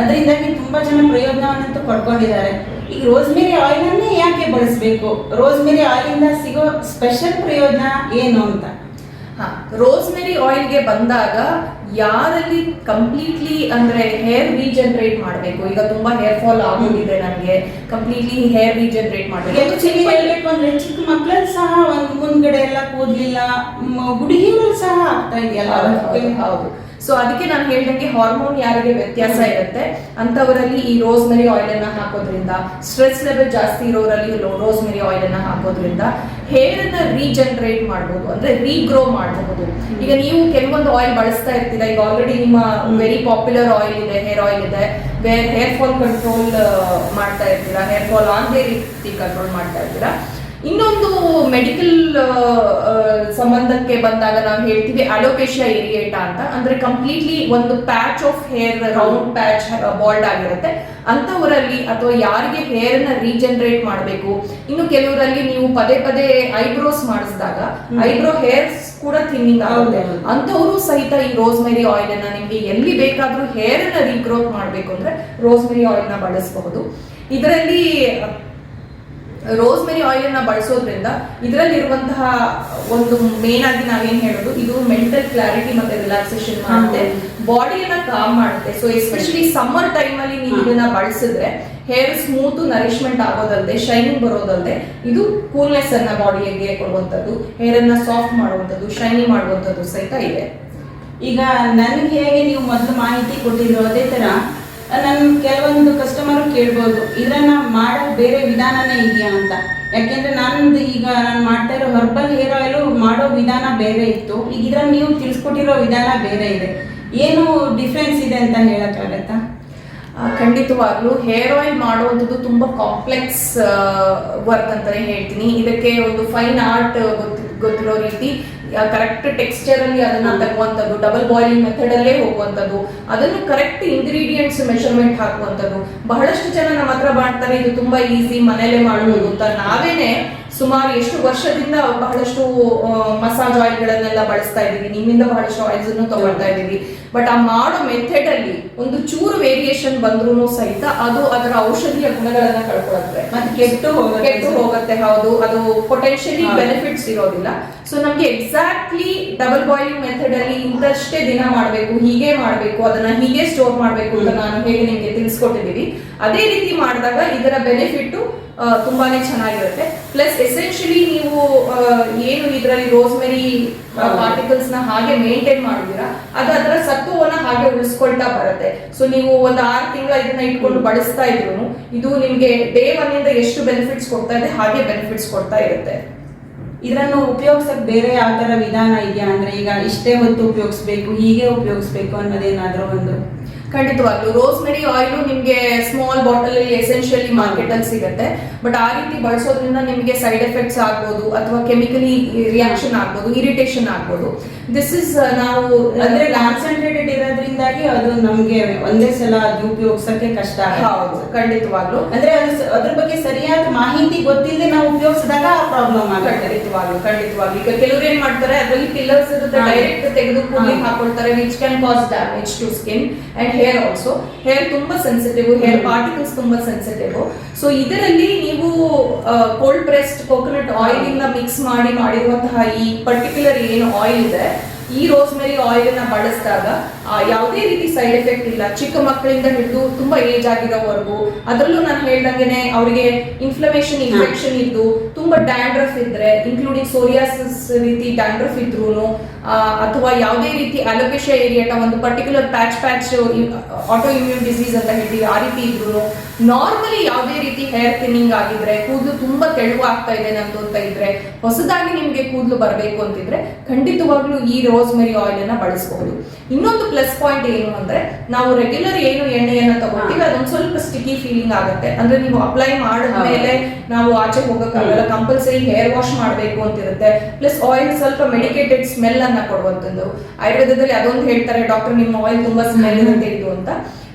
Speaker 2: ಅದರಿಂದಾಗಿ ತುಂಬಾ ಜನ ಪ್ರಯೋಜನವನ್ನಂತೂ ಪಡ್ಕೊಂಡಿದ್ದಾರೆ. ಈಗ ರೋಸ್ಮೇರಿ ಆಯಿಲ್ ಅನ್ನೇ ಯಾಕೆ ಬಳಸಬೇಕು? ರೋಸ್ಮೇರಿ ಆಯಿಲ್ ಇಂದ ಸಿಗೋ ಸ್ಪೆಷಲ್ ಪ್ರಯೋಜನ ಏನು ಅಂತ?
Speaker 4: ಹಾ ರೋಸ್ಮೆರಿ ಆಯಿಲ್ಗೆ ಬಂದಾಗ ಯಾರಲ್ಲಿ ಕಂಪ್ಲೀಟ್ಲಿ ಅಂದ್ರೆ ಹೇರ್ ರೀಜನರೇಟ್ ಮಾಡಬೇಕು? ಈಗ ತುಂಬಾ ಹೇರ್ ಫಾಲ್ ಆಗೋದಿದೆ ನನಗೆ. ಕಂಪ್ಲೀಟ್ಲಿ ಹೇರ್ ರೀಜನರೇಟ್ ಮಾಡಬೇಕು.
Speaker 2: ಚಿಕ್ಕ ಹೇಳ್ಬೇಕು ಅಂದ್ರೆ ಚಿಕ್ಕ ಮಕ್ಕಳಲ್ಲಿ ಸಹ ಒಂದು ಮುಂದ್ಗಡೆ ಎಲ್ಲ ಕೂದ್ಲಿಲ್ಲ ಹುಡುಗಿಯರಲ್ಲಿ ಸಹ ಆಗ್ತಾ ಇದೆಯಲ್ಲ?
Speaker 4: ಹೌದು. ಸೊ ಅದಕ್ಕೆ ನಾನು ಹೇಳಿದಂಗೆ ಹಾರ್ಮೋನ್ ಯಾರಿಗೆ ವ್ಯತ್ಯಾಸ ಇರುತ್ತೆ? ಅಂತವರಲ್ಲಿ ಈ ರೋಸ್ಮೆರಿ ಆಯಿಲ್ ಅನ್ನ ಹಾಕೋದ್ರಿಂದ ಸ್ಟ್ರೆಸ್ ಲೆವೆಲ್ ಜಾಸ್ತಿ ಇರೋರಲ್ಲಿ ರೋಸ್ಮೆರಿ ಆಯಿಲ್ ಅನ್ನ ಹಾಕೋದ್ರಿಂದ ಹೇರ್ ಅನ್ನ ರೀಜನರೇಟ್ ಮಾಡಬಹುದು ಅಂದ್ರೆ ರೀಗ್ರೋ ಮಾಡಬಹುದು ಈಗ ನೀವು ಕೆಲವೊಂದು ಆಯಿಲ್ ಬಳಸ್ತಾ ಇರ್ತೀರಾ? ಈಗ ಆಲ್ರೆಡಿ ನಿಮ್ಮ ವೆರಿ ಪಾಪ್ಯುಲರ್ ಆಯಿಲ್ ಇದೆ ಹೇರ್ ಆಯಿಲ್ ಇದೆ ಹೇರ್ ಫಾಲ್ ಕಂಟ್ರೋಲ್ ಮಾಡ್ತಾ ಇರ್ತೀರಾ? ಹೇರ್ ಫಾಲ್ ಆಗದೆ ರೀತಿ ಕಂಟ್ರೋಲ್ ಮಾಡ್ತಾ ಇರ್ತೀರಾ? ಇನ್ನೊಂದು ಮೆಡಿಕಲ್ ಸಂಬಂಧಕ್ಕೆ ಬಂದಾಗ ನಾವು ಹೇಳ್ತೀವಿ ಅಲೋಪೇಶಿಯಾ ಏರಿಯೇಟಾ ಅಂತ. ಅಂದ್ರೆ ಕಂಪ್ಲೀಟ್ಲಿ ಒಂದು patch of hair round patch bald ಆಗಿರುತ್ತೆ. ಅಂಥವರಲ್ಲಿ ಅಥವಾ ಯಾರಿಗೆ ಹೇರ್ನ ರೀಜನರೇಟ್ ಮಾಡಬೇಕು. ಇನ್ನು ಕೆಲವರಲ್ಲಿ ನೀವು ಪದೇ ಪದೇ ಐಬ್ರೋಸ್ ಮಾಡಿಸಿದಾಗ ಐಬ್ರೋ ಹೇರ್ಸ್ ಕೂಡ ಥಿನ್ನಿಂಗ್ ಆಗುತ್ತೆ.
Speaker 2: ಅಂಥವರು
Speaker 4: ಅಂತವರು ಸಹಿತ ಈ ರೋಸ್ಮೆರಿ ಆಯಿಲ್ ಅನ್ನ ನಿಮ್ಗೆ ಎಲ್ಲಿ ಬೇಕಾದ್ರೂ ಹೇರ್ನ ರೀಗ್ರೋತ್ ಮಾಡಬೇಕು ಅಂದ್ರೆ ರೋಸ್ಮೆರಿ ಆಯಿಲ್ನ ಬಳಸಬಹುದು. ಇದರಲ್ಲಿ ರೋಸ್ಮೆರಿ ಆಯಿಲ್ ಅನ್ನ ಬಳಸೋದ್ರಿಂದ ಇದರಲ್ಲಿರುವಂತಹ ಒಂದು ಮೇನ್ ಆಗಿ ನಾವೇನ್ ಹೇಳೋದು ಇದು ಮೆಂಟಲ್ ಕ್ಲಾರಿಟಿ ಮತ್ತೆ ರಿಲ್ಯಾಕ್ಸೇಷನ್ ಮಾಡುತ್ತೆ. ಬಾಡಿಯನ್ನ ಕಾಮ್ ಮಾಡುತ್ತೆ. ಸೊ ಎಸ್ಪೆಷಲಿ ಸಮ್ಮರ್ ಟೈಮ್ ಅಲ್ಲಿ ನೀವು ಇದನ್ನ ಬಳಸಿದ್ರೆ ಹೇರ್ ಸ್ಮೂತ್ ನರಿಶ್ಮೆಂಟ್ ಆಗೋದಲ್ಲದೆ ಶೈನಿಂಗ್ ಬರೋದಲ್ಲದೆ ಇದು ಕೂಲ್ನೆಸ್ ಅನ್ನ ಬಾಡಿಗೆ ಕೊಡುವಂಥದ್ದು ಹೇರ್ ಅನ್ನ ಸಾಫ್ಟ್ ಮಾಡುವಂಥದ್ದು ಶೈನಿ ಮಾಡುವಂಥದ್ದು ಸಹಿತ ಇದೆ.
Speaker 2: ಈಗ ನನಗೆ ಹೇಗೆ ನೀವು ಮೊದಲು ಮಾಹಿತಿ ಕೊಟ್ಟಿದ್ರು ಅದೇ ತರ ನನ್ನ ಕೆಲವೊಂದು ಕಸ್ಟಮರ್ ಕೇಳ್ಬೋದು ಇದನ್ನ ಮಾಡೋ ಬೇರೆ ವಿಧಾನನೇ ಇದೆಯಾ ಅಂತ. ಯಾಕೆಂದ್ರೆ ನಾನೊಂದು ಈಗ ನಾನು ಮಾಡ್ತಾ ಇರೋ ಹರ್ಬಲ್ ಹೇರ್ ಆಯಿಲು ಮಾಡೋ ವಿಧಾನ ಬೇರೆ ಇತ್ತು. ಈಗ ಇದರಲ್ಲಿ ನೀವು ತಿಳಿಸ್ಕೊಟ್ಟಿರೋ ವಿಧಾನ ಬೇರೆ ಇದೆ. ಏನು ಡಿಫ್ರೆನ್ಸ್ ಇದೆ ಅಂತ ಹೇಳೋಕ್ಕಾಗತ್ತಾ
Speaker 4: ಖಂಡಿತವಾಗಲೂ ಹೇರ್ ಆಯಿಲ್ ಮಾಡುವಂಥದ್ದು ತುಂಬಾ ಕಾಂಪ್ಲೆಕ್ಸ್ ವರ್ಕ್ ಅಂತಾನೆ ಹೇಳ್ತೀನಿ. ಇದಕ್ಕೆ ಒಂದು ಫೈನ್ ಆರ್ಟ್ ಗೊತ್ತಿರೋ ರೀತಿ ಕರೆಕ್ಟ್ ಟೆಕ್ಸ್ಚರ್ ಅಲ್ಲಿ ಅದನ್ನ ತಗುವಂಥದ್ದು ಡಬಲ್ ಬಾಯ್ಲಿಂಗ್ ಮೆಥಡ್ ಅಲ್ಲೇ ಹೋಗುವಂಥದ್ದು, ಅದನ್ನು ಕರೆಕ್ಟ್ ಇಂಗ್ರೀಡಿಯೆಂಟ್ಸ್ ಮೆಷರ್ಮೆಂಟ್ ಹಾಕುವಂಥದ್ದು. ಬಹಳಷ್ಟು ಜನ ನಮ್ಮ ಹತ್ರ ಮಾಡ್ತಾರೆ, ಇದು ತುಂಬಾ ಈಸಿ ಮನೆಯಲ್ಲೇ ಮಾಡಬಹುದು ಅಂತ. ನಾವೇನೆ ಸುಮಾರು ಎಷ್ಟು ವರ್ಷದಿಂದ ಬಹಳಷ್ಟು ಮಸಾಜ್ ಆಯಿಲ್ಗಳನ್ನೆಲ್ಲ ಬಳಸ್ತಾ ಇದ್ದೀವಿ. ನಿಮ್ಮಿಂದ ಬಹಳಷ್ಟು ಆಯಿಲ್ಸ್ ಅನ್ನು ತಗೊಳ್ತಾ ಇದ್ದೀವಿ. ಬಟ್ ಆ ಮಾಡೋ ಮೆಥಡ್ ಅಲ್ಲಿ ಒಂದು ಚೂರು ವೇರಿಯೇಷನ್ ಬಂದ್ರೂ ಸಹಿತ ಅದು ಅದರ ಔಷಧಿಯ ಗುಣಗಳನ್ನ ಕಳ್ಕೊಳತ್ತೆ.
Speaker 2: ಮತ್ತೆ ಕೆಟ್ಟು ಹೋಗುತ್ತೆ.
Speaker 4: ಕೆಟ್ಟು ಹೋಗುತ್ತೆ ಹೌದು. ಅದು ಪೊಟೆನ್ಶಿಯಲಿ. ಬೆನಿಫಿಟ್ಸ್ ಇರೋದಿಲ್ಲ. ಸೊ ನಮ್ಗೆ ಎಕ್ಸಾಕ್ಟ್ಲಿ ಡಬಲ್ ಬಾಯ್ಲಿಂಗ್ ಮೆಥಡ್ ಅಲ್ಲಿ ಇಂತಷ್ಟೇ ದಿನ ಮಾಡಬೇಕು ಹೀಗೆ ಮಾಡಬೇಕು ಅದನ್ನ ಹೀಗೆ ಸ್ಟೋರ್ ಮಾಡಬೇಕು ಅಂತ ನಾನು ಹೇಗೆ ನಿಮ್ಗೆ ತಿಳಿಸ್ಕೊಟ್ಟಿದ್ದೀವಿ. ಅದೇ ರೀತಿ ಮಾಡಿದಾಗ ಇದರ ಬೆನಿಫಿಟ್ ತುಂಬಾನೇ ಚೆನ್ನಾಗಿರುತ್ತೆ. ಪ್ಲಸ್ ಎಸೆನ್ಷಿಯಲಿ ನೀವು ಏನು ಇದರಲ್ಲಿ ರೋಸ್ಮೆರಿ ಮೆರಿ ಪಾರ್ಟಿಕಲ್ಸ್ನ ಹಾಗೆ ಮೇಂಟೈನ್ ಮಾಡಿದೀರಾ ಅದು ಅದರ ಸತ್ವವನ್ನ ಹಾಗೆ ಉಳಿಸ್ಕೊಳ್ತಾ ಬರುತ್ತೆ. ಸೊ ನೀವು ಒಂದು ಆರು ತಿಂಗಳ ಇದನ್ನ ಇಟ್ಕೊಂಡು ಬಳಸ್ತಾ ಇದ್ರು ಇದು ನಿಮ್ಗೆ ಡೇ ಒನ್ ಇಂದ ಎಷ್ಟು ಬೆನಿಫಿಟ್ಸ್ ಕೊಡ್ತಾ ಇದೆ ಹಾಗೆ ಬೆನಿಫಿಟ್ಸ್ ಕೊಡ್ತಾ ಇರುತ್ತೆ.
Speaker 2: ಇದನ್ನು ಉಪಯೋಗಿಸಕ್ ಬೇರೆ ಯಾವ ತರ ವಿಧಾನ ಇದೆಯಾ? ಅಂದ್ರೆ ಈಗ ಇಷ್ಟೇ ಹೊತ್ತು ಉಪಯೋಗಿಸ್ಬೇಕು ಹೀಗೆ ಉಪಯೋಗಿಸ್ಬೇಕು ಅನ್ನೋದೇನಾದ್ರೂ ಒಂದು
Speaker 4: ಖಂಡಿತವಾಗ್ಲು. ರೋಸ್ಮೆರಿ ಆಯಿಲ್ ನಿಮ್ಗೆ ಸ್ಮಾಲ್ ಬಾಟಲ್ ಅಲ್ಲಿ ಎಸೆನ್ಷಿಯಲಿ ಮಾರ್ಕೆಟ್ ಅಲ್ಲಿ ಸಿಗುತ್ತೆ. ಬಟ್ ಆ ರೀತಿ ಬಳಸೋದ್ರಿಂದ ನಿಮಗೆ ಸೈಡ್ ಎಫೆಕ್ಟ್ಸ್ ಆಗ್ಬೋದು ಅಥವಾ ಕೆಮಿಕಲಿ ರಿಯಾಕ್ಷನ್ ಆಗ್ಬೋದು ಇರಿಟೇಷನ್ ಆಗ್ಬೋದು. ದಿಸ್ ಇಸ್ ನಾವು
Speaker 2: ಅಂದ್ರೆ ಕಾನ್ಸಂಟ್ರೇಟೆಡ್ ಇರೋದ್ರಿಂದಾಗಿ ಅದು ನಮಗೆ ಒಂದೇ ಸಲ ಅದು ಉಪಯೋಗಿಸಕ್ಕೆ ಕಷ್ಟ
Speaker 4: ಹೌದು ಖಂಡಿತವಾಗ್ಲು.
Speaker 2: ಅಂದ್ರೆ ಅದು ಅದ್ರ ಬಗ್ಗೆ ಸರಿಯಾದ ಮಾಹಿತಿ ಗೊತ್ತಿಲ್ಲದೆ ನಾವು ಉಪಯೋಗಿಸಿದಾಗ ಪ್ರಾಬ್ಲಮ್ ಆಗುತ್ತೆ.
Speaker 4: ಖಂಡಿತವಾಗ್ಲು ಖಂಡಿತವಾಗ್ಲು. ಈಗ ಕೆಲವರು ಏನ್ ಮಾಡ್ತಾರೆ ಅದರಲ್ಲಿ ಪಿಲ್ಲರ್ಸ್ ಇರುತ್ತೆ ಡೈರೆಕ್ಟ್ ತೆಗೆದು ಕೂದಲಿಗೆ. ಹಾಕೊಳ್ತಾರೆ. Which can cause damage to skin and hair also hair ತುಂಬಾ ಸೆನ್ಸಿಟಿವ್ ಹೇರ್. ಪಾರ್ಟಿಕಲ್ಸ್ ತುಂಬಾ ಸೆನ್ಸಿಟಿವ್ ಸೊ ಇದರಲ್ಲಿ ನೀವು ಕೋಲ್ಡ್ ಪ್ರೆಸ್ಡ್ ಕೋಕೋನಟ್ ಆಯಿಲ್ ಇಂದ ಮಿಕ್ಸ್ ಮಾಡಿ ಮಾಡಿರುವಂತಹ ಈ ಪರ್ಟಿಕ್ಯುಲರ್ ಏನು ಆಯಿಲ್ ಇದೆ ಈ ರೋಸ್ ರೋಸ್ಮೆರಿ ಆಯಿಲ್ನ ಬಳಸಿದಾಗ ಆ, ಯಾವುದೇ ರೀತಿ ಸೈಡ್ ಎಫೆಕ್ಟ್ ಇಲ್ಲ. ಚಿಕ್ಕ ಮಕ್ಕಳಿಂದ ಹಿಡಿದು ತುಂಬಾ ಏಜ್ ಆಗಿರೋವರೆಗೂ, ಅದರಲ್ಲೂ ನಾನು ಹೇಳ್ದಂಗೆನೆ ಅವರಿಗೆ ಇನ್ಫ್ಲಮೇಷನ್ ಇನ್ಫೆಕ್ಷನ್ ಇದ್ದು ತುಂಬಾ ಡ್ಯಾಂಡ್ರಫ್ ಇದ್ರೆ ಇನ್ಕ್ಲೂಡಿಂಗ್ ಸೋರಿಯಾಸಿಸ್ ರೀತಿ ಡ್ಯಾಂಡ್ರಫ್ ಇದ್ರು ಅಥವಾ ಯಾವುದೇ ರೀತಿ ಅಲೋಪೇಶಿಯಾ ಏರಿಯಾ ಒಂದು particular patch patch autoimmune disease ಅಂತ ಹೇಳ್ತೀವಿ, ಆ ರೀತಿ ಇದ್ರು ನಾರ್ಮಲಿ ಯಾವುದೇ ರೀತಿ ಹೇರ್ ಥಿನ್ನಿಂಗ್ ಆಗಿದ್ರೆ, ಕೂದಲು ತುಂಬಾ ತೆಳುವು ಆಗ್ತಾ ಇದೆ ನಂದು ಅಂತ ಇದ್ರೆ, ಹೊಸದಾಗಿ ನಿಮ್ಗೆ ಕೂದಲು ಬರಬೇಕು ಅಂತಿದ್ರೆ ಖಂಡಿತವಾಗ್ಲೂ ಈ ರೋಸ್ಮೆರಿ ಆಯಿಲ್ ಅನ್ನ ಬಳಸಬಹುದು. ಇನ್ನೊಂದು ಪ್ಲಸ್ ಪಾಯಿಂಟ್ ಏನು ಅಂದ್ರೆ ನಾವು ರೆಗ್ಯುಲರ್ ಏನು ಎಣ್ಣೆಯನ್ನ ತಗೋತೀವಿ ಅದೊಂದು ಸ್ವಲ್ಪ ಸ್ಟಿಕಿ ಫೀಲಿಂಗ್ ಆಗುತ್ತೆ. ಅಂದ್ರೆ ನೀವು ಅಪ್ಲೈ ಮಾಡಿದ್ಮೇಲೆ ನಾವು ಆಚೆ ಹೋಗಕ್ಕಾಗಲ್ಲ ಕಂಪಲ್ಸರಿ ಹೇರ್ ವಾಶ್ ಮಾಡಬೇಕು ಅಂತಿರುತ್ತೆ. ಪ್ಲಸ್ ಆಯಿಲ್ ಸ್ವಲ್ಪ ಮೆಡಿಕೇಟೆಡ್ ಸ್ಮೆಲ್ ಅನ್ನ ಕೊಡುವಂಥದ್ದು. ಆಯುರ್ವೇದದಲ್ಲಿ ಅದೊಂದು ಹೇಳ್ತಾರೆ ಡಾಕ್ಟರ್ ನಿಮ್ಮ ಆಯಿಲ್ ತುಂಬಾ ಸ್ಮೆಲ್ ಇರುತ್ತೆ ಇದು ಅಂತ.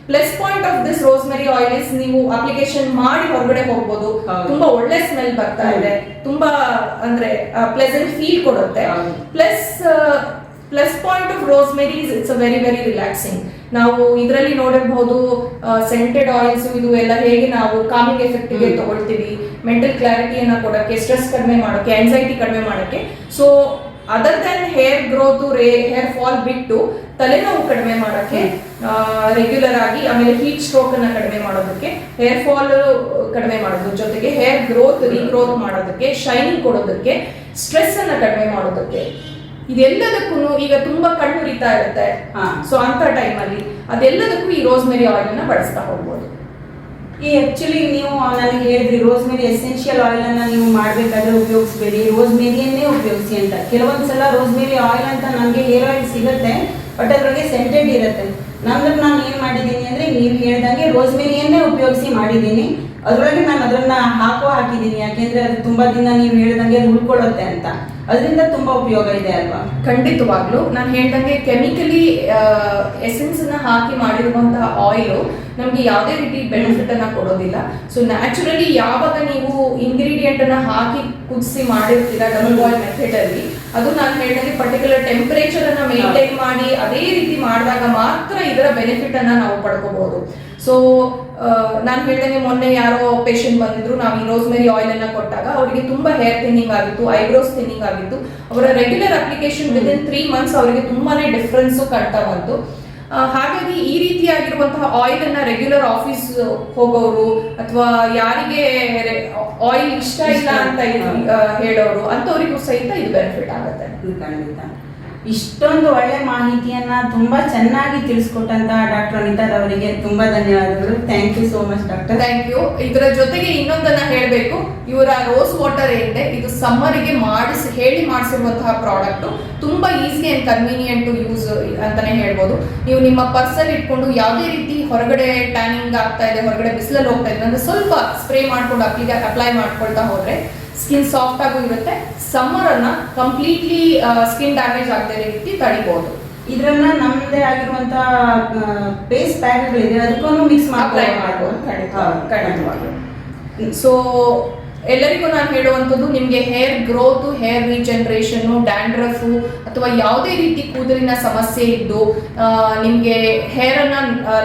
Speaker 4: Plus point of this rosemary oil is ನೀವು ಅಪ್ಲಿಕೇಶನ್ ಮಾಡಿ ಹೊರಗಡೆ ಹೋಗ್ಬೋದು. ತುಂಬಾ ಒಳ್ಳೆ ಸ್ಮೆಲ್ ಬರ್ತಾ ಇದೆ. ತುಂಬಾ ಅಂದ್ರೆ ಪ್ಲೆಸೆಂಟ್ ಫೀಲ್ ಕೊಡುತ್ತೆ. Plus plus point of rosemary it's a very very relaxing ನಾವು ಇದರಲ್ಲಿ ನೋಡಿರ್ಬಹುದು ಸೆಂಟೆಡ್ ಆಯಿಲ್ಸ್ ಇದು ಎಲ್ಲ ಹೇಗೆ ನಾವು ಕಾಮಿಂಗ್ ಎಫೆಕ್ಟ್ಗೆ
Speaker 2: ಹ್ಮ್.
Speaker 4: ತಗೊಳ್ತೀವಿ ಮೆಂಟಲ್ ಕ್ಲಾರಿಟಿಯನ್ನ ಕೊಡಕ್ಕೆ ಸ್ಟ್ರೆಸ್ ಕಡಿಮೆ ಮಾಡೋಕ್ಕೆ ಆಂಗ್ಸೈಟಿ ಕಡಿಮೆ ಮಾಡೋಕ್ಕೆ. So other than hair growth ರೇ ಹೇರ್ ಫಾಲ್ ಬಿಟ್ಟು ತಲೆನೋವು ಕಡಿಮೆ ಮಾಡೋಕ್ಕೆ ರೆಗ್ಯುಲರ್ ಆಗಿ ಆಮೇಲೆ ಹೀಟ್ ಸ್ಟ್ರೋಕ್ ಅನ್ನ ಕಡಿಮೆ ಮಾಡೋದಕ್ಕೆ ಹೇರ್ ಫಾಲ್ ಕಡಿಮೆ ಮಾಡೋದು. ಜೊತೆಗೆ ಹೇರ್ ಗ್ರೋತ್ ರೀಗ್ರೋತ್ ಮಾಡೋದಕ್ಕೆ ಶೈನಿಂಗ್ ಕೊಡೋದಕ್ಕೆ ಸ್ಟ್ರೆಸ್ ಅನ್ನ ಕಡಿಮೆ ಮಾಡೋದಕ್ಕೆ. ಇದೆಲ್ಲದಕ್ಕೂ ಈಗ ತುಂಬಾ ಕಣ್ಣು ಉರಿತಾ ಇರುತ್ತೆ.
Speaker 2: ಹಾ.
Speaker 4: ಸೊ ಅಂತ ಟೈಮಲ್ಲಿ ಅದೆಲ್ಲದಕ್ಕೂ ಈ ರೋಸ್ಮೆರಿ ಆಯಿಲ್ ಅನ್ನ ಬಳಸ್ತಾ ಹೋಗ್ಬೋದು.
Speaker 2: ಈ ಆಕ್ಚುಲಿ ನೀವು ನನಗೆ ಹೇಳಿದ್ರಿ ರೋಸ್ಮೇರಿ ಎಸೆನ್ಷಿಯಲ್ ಆಯಿಲ್ ಅನ್ನ ನೀವು ಮಾಡಬೇಕಾದ್ರೆ ಉಪಯೋಗಿಸಬೇಡಿ. ರೋಸ್ಮೇರಿಯನ್ನೇ ಉಪಯೋಗಿಸಿ ಅಂತ. ಕೆಲವೊಂದ್ಸಲ ರೋಸ್ಮೇರಿ ಆಯಿಲ್ ಅಂತ ನನಗೆ ಹೇರ್ ಆಯಿಲ್ ಸಿಗುತ್ತೆ ಬಟ್ ಅದ್ರೊಳಗೆ ಸೆಂಟೆಡ್ ಇರುತ್ತೆ. ನಂದ್ರೆ ನಾನು ಏನು ಮಾಡಿದ್ದೀನಿ ಅಂದ್ರೆ ನೀವು ಹೇಳ್ದಂಗೆ ರೋಸ್ಮೇರಿಯನ್ನೇ ಉಪಯೋಗಿಸಿ ಮಾಡಿದ್ದೀನಿ. ಅದರೊಳಗೆ ನಾನು ಅದನ್ನ ಹಾಕೋ ಹಾಕಿದ್ದೀನಿ. ಯಾಕೆಂದ್ರೆ ಅದು ತುಂಬಾ ದಿನ ನೀವು ಹೇಳ್ದಂಗೆ ಉಳ್ಕೊಳ್ಳುತ್ತೆ ಅಂತ. ಅದರಿಂದ ತುಂಬಾ ಉಪಯೋಗ ಇದೆ ಅಲ್ವಾ?
Speaker 4: ಖಂಡಿತವಾಗ್ಲು. ನಾನು ಹೇಳ್ದಂಗೆ ಕೆಮಿಕಲಿ ಎಸೆನ್ಸ್ನ ಹಾಕಿ ಮಾಡಿರುವಂತಹ ಆಯಿಲ್ ನಮ್ಗೆ ಯಾವುದೇ ರೀತಿ ಬೆನಿಫಿಟ್ ಅನ್ನ ಕೊಡೋದಿಲ್ಲ. ಸೊ ನ್ಯಾಚುರಲಿ ಯಾವಾಗ ನೀವು ಇಂಗ್ರೀಡಿಯೆಂಟ್ ಅನ್ನ ಹಾಕಿ ಕುದಿಸಿ ಮಾಡಿರ್ತೀರಾ ಡಬಲ್ ಬಾಯ್ಲ್ ಮೆಥಡ್ ಅಲ್ಲಿ ಅದು ನಾನು ಹೇಳ್ದಂಗೆ ಪರ್ಟಿಕ್ಯುಲರ್ ಟೆಂಪರೇಚರ್ ಅನ್ನ ಮೇಂಟೈನ್ ಮಾಡಿ ಅದೇ ರೀತಿ ಮಾಡಿದಾಗ ಮಾತ್ರ ಇದರ ಬೆನಿಫಿಟ್ ಅನ್ನ ನಾವು ಪಡ್ಕೋಬಹುದು. ಸೊ ನಾನು ಹೇಳ್ದಂಗೆ ಮೊನ್ನೆ ಯಾರೋ ಪೇಷಂಟ್ ಬಂದಿದ್ರು ನಾವು ಈ ರೋಸ್ಮೆರಿ ಆಯಿಲ್ ಅನ್ನ ಕೊಟ್ಟಾಗ ಅವರಿಗೆ ತುಂಬಾ ಹೇರ್ ಥಿನ್ನಿಂಗ್ ಆಗಿತ್ತು ಐಬ್ರೋಸ್ ಥಿನ್ನಿಂಗ್ ಆಗಿತ್ತು. ಅವರ regular application within three months ಅವರಿಗೆ ತುಂಬಾನೇ ಡಿಫ್ರೆನ್ಸ್ ಕಾಣ್ತಾ ಬಂತು. ಹಾಗಾಗಿ ಈ ರೀತಿಯಾಗಿರುವಂತಹ ಆಯಿಲ್ ಅನ್ನ ರೆಗ್ಯುಲರ್ ಆಫೀಸ್ ಹೋಗೋರು ಅಥವಾ ಯಾರಿಗೆ ಆಯಿಲ್ ಇಷ್ಟ ಇಲ್ಲ ಅಂತ ಹೇಳೋರು ಅಂತವರಿಗೂ ಸಹಿತ ಇದು ಬೆನಿಫಿಟ್ ಆಗುತ್ತೆ.
Speaker 2: ಖಂಡಿತ. ಇಷ್ಟೊಂದು ಒಳ್ಳೆ ಮಾಹಿತಿಯನ್ನ ತುಂಬಾ ಚೆನ್ನಾಗಿ ತಿಳಿಸ್ಕೊಟ್ಟಂತಹ ಡಾಕ್ಟರ್ ಅನಿತಾದವರಿಗೆ ತುಂಬಾ ಧನ್ಯವಾದಗಳು. Thank you so much doctor
Speaker 4: thank you ಇದರ ಜೊತೆಗೆ ಇನ್ನೊಂದನ್ನ ಹೇಳಬೇಕು. ಇವರ ರೋಸ್ ವಾಟರ್ ಏನಿದೆ, ಇದು ಸಮ್ಮರಿಗೆ ಮಾಡಿಸಿ, ಹೇಳಿ ಮಾಡಿಸಿರುವಂತಹ ಪ್ರಾಡಕ್ಟ್ ತುಂಬಾ ಈಸಿ ಅಂಡ್ ಕನ್ವೀನಿಯಂಟ್ ಯೂಸ್ ಅಂತಾನೆ ಹೇಳ್ಬೋದು. ನೀವು ನಿಮ್ಮ ಪರ್ಸಲ್ಲಿ ಇಟ್ಕೊಂಡು ಯಾವುದೇ ರೀತಿ ಹೊರಗಡೆ ಟ್ಯಾನಿಂಗ್ ಆಗ್ತಾ ಇದೆ, ಹೊರಗಡೆ ಬಿಸಿಲಲ್ಲಿ ಹೋಗ್ತಾ ಇದೆ, ಅಂದ್ರೆ ಸ್ವಲ್ಪ ಸ್ಪ್ರೇ ಮಾಡ್ಕೊಂಡು ಅಪ್ಲಿಗೆ ಅಪ್ಲೈ ಮಾಡ್ಕೊಳ್ತಾ ಹೋದ್ರೆ ಸ್ಕಿನ್ ಸಾಫ್ಟ್ ಆಗೂ ಇರುತ್ತೆ. ಸಮ್ಮರ್ ಅನ್ನ ಕಂಪ್ಲೀಟ್ಲಿ ಸ್ಕಿನ್ ಡ್ಯಾಮೇಜ್ ಆಗದೆ ರೀತಿ ತಡಿಬಹುದು
Speaker 2: ಇದ್ರನ್ನ ನಮ್ಮದೇ ಆಗಿರುವಂತ ಬೇಸ್ ಪ್ಯಾಕ್ಗಳಿದೆ ಅದಕ್ಕೂ ಮಿಕ್ಸ್
Speaker 4: ಅಪ್ಲೈ ಮಾಡ್ಬೋದು. ಖಂಡಿತವಾಗ್ಲೂ ಸೊ ಎಲ್ಲರಿಗೂ ನಾನು ಹೇಳುವಂಥದ್ದು, ನಿಮಗೆ ಹೇರ್ ಗ್ರೋತ್ ಹೇರ್ ರೀಜನ್ರೇಷನ್ನು ಡ್ಯಾಂಡ್ರಫ್ ಅಥವಾ ಯಾವುದೇ ರೀತಿ ಕೂದಲಿನ ಸಮಸ್ಯೆ ಇದ್ದು ನಿಮಗೆ ಹೇರನ್ನು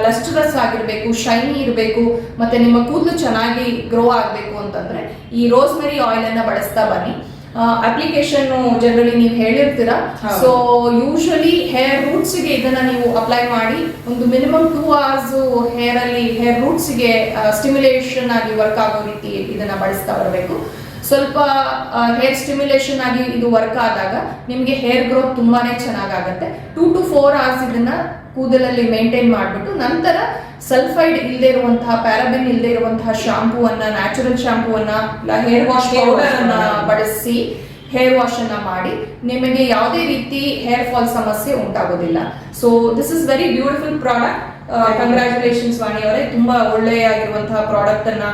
Speaker 4: ಲಸ್ಟ್ರಸ್ ಆಗಿರಬೇಕು ಶೈನಿ ಇರಬೇಕು, ಮತ್ತೆ ನಿಮ್ಮ ಕೂದಲು ಚೆನ್ನಾಗಿ ಗ್ರೋ ಆಗಬೇಕು ಅಂತಂದ್ರೆ ಈ ರೋಸ್ಮೆರಿ ಆಯಿಲ್ ಅನ್ನ ಬಳಸ್ತಾ ಬನ್ನಿ. ಅಪ್ಲಿಕೇಶನ್ ಜನರಲಿ ನೀವು ಹೇಳಿರ್ತೀರಾ. ಸೊ ಯೂಶಲಿ ಹೇರ್ ರೂಟ್ಸ್ಗೆ ಇದನ್ನ ನೀವು ಅಪ್ಲೈ ಮಾಡಿ ಒಂದು ಮಿನಿಮಮ್ ಟೂ ಅವರ್ಸ್ ಹೇರ್ ಅಲ್ಲಿ ಹೇರ್ ರೂಟ್ಸ್ಗೆ ಸ್ಟಿಮ್ಯುಲೇಷನ್ ಆಗಿ ವರ್ಕ್ ಆಗೋ ರೀತಿ ಇದನ್ನ ಬಳಸ್ತಾ ಬರಬೇಕು. ಸ್ವಲ್ಪ ಹೇರ್ ಸ್ಟಿಮ್ಯುಲೇಷನ್ ಆಗಿ ಇದು ವರ್ಕ್ ಆದಾಗ ನಿಮಗೆ ಹೇರ್ ಗ್ರೋತ್ ತುಂಬಾನೇ ಚೆನ್ನಾಗಾಗತ್ತೆ. ಟೂ ಟು ಫೋರ್ ಅವರ್ಸ್ ಇದನ್ನ ಕೂದಲಲ್ಲಿ ಮೇಂಟೈನ್ ಮಾಡಿಬಿಟ್ಟು ನಂತರ ಸಲ್ಫೈಡ್ ಇಲ್ಲದೆ ಇರುವಂತಹ ಪ್ಯಾರಾಬಿನ್ ಇಲ್ಲದೆ ಇರುವಂತಹ ಶಾಂಪೂ ಅನ್ನ ನ್ಯಾಚುರಲ್ ಶಾಂಪೂ ಅನ್ನ ಇಲ್ಲ ಹೇರ್ ವಾಶ್ ಅನ್ನ ಬಳಸಿ ಹೇರ್ ವಾಶ್ ಅನ್ನ ಮಾಡಿ ನಿಮಗೆ ಯಾವುದೇ ರೀತಿ ಹೇರ್ ಫಾಲ್ ಸಮಸ್ಯೆ ಉಂಟಾಗೋದಿಲ್ಲ. So this is very beautiful product congratulations Vani ಅವರೇ. ತುಂಬಾ ಒಳ್ಳೆಯಾಗಿರುವಂತಹ ಪ್ರಾಡಕ್ಟ್ ಅನ್ನ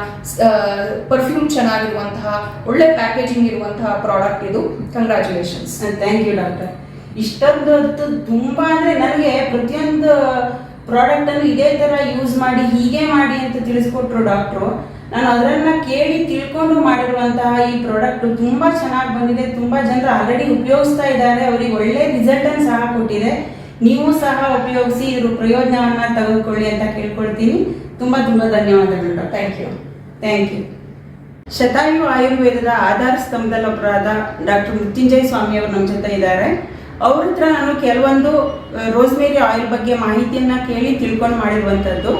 Speaker 4: ಪರ್ಫ್ಯೂಮ್ ಚೆನ್ನಾಗಿರುವಂತಹ ಒಳ್ಳೆ ಪ್ಯಾಕೇಜಿಂಗ್ ಇರುವಂತಹ ಪ್ರಾಡಕ್ಟ್ ಇದು. ಕಂಗ್ರ್ಯಾಚುಲೇಷನ್ಸ್
Speaker 2: ಥ್ಯಾಂಕ್ ಯು ಡಾಕ್ಟರ್ ಇಷ್ಟೊಂದು ತುಂಬಾ ಅಂದ್ರೆ ನನಗೆ ಪ್ರತಿಯೊಂದು ಪ್ರಾಡಕ್ಟ್ ಅನ್ನು ಇದೇ ತರ ಯೂಸ್ ಮಾಡಿ, ಹೀಗೆ ಮಾಡಿ ಅಂತ ತಿಳಿಸ್ಕೊಟ್ರು ಡಾಕ್ಟ್ರು ನಾನು ಅದನ್ನ ಕೇಳಿ ತಿಳ್ಕೊಂಡು ಮಾಡಿರುವಂತಹ ಈ ಪ್ರಾಡಕ್ಟ್ ತುಂಬಾ ಚೆನ್ನಾಗಿ ಬಂದಿದೆ. ತುಂಬಾ ಜನರು ಆಲ್ರೆಡಿ ಉಪಯೋಗಿಸ್ತಾ ಇದ್ದಾರೆ. ಅವರಿಗೆ ಒಳ್ಳೆ ರಿಸಲ್ಟನ್ನು ಸಹ ಕೊಟ್ಟಿದೆ. ನೀವು ಸಹ ಉಪಯೋಗಿಸಿ ಇದ್ರ ಪ್ರಯೋಜನವನ್ನು ತೆಗೆದುಕೊಳ್ಳಿ ಅಂತ ಕೇಳ್ಕೊಳ್ತೀನಿ. ತುಂಬಾ ತುಂಬಾ ಧನ್ಯವಾದಗಳು doctor
Speaker 4: thank you
Speaker 2: thank you Shatayu ಆಯುರ್ವೇದದ ಆಧಾರ ಸ್ತಂಭದಲ್ಲೊಬ್ಬರಾದ ಡಾಕ್ಟರ್ ಮೃತ್ಯುಂಜಯ ಸ್ವಾಮಿ ಅವರು ನಮ್ಮ ಜೊತೆ ಇದ್ದಾರೆ. ಅವ್ರ ಹತ್ರ ನಾನು ಕೆಲವೊಂದು ರೋಸ್ಮೇರಿ ಆಯಿಲ್ ಬಗ್ಗೆ ಮಾಹಿತಿಯನ್ನ ಕೇಳಿ ತಿಳ್ಕೊಂಡು ಮಾಡಿರುವಂಥದ್ದು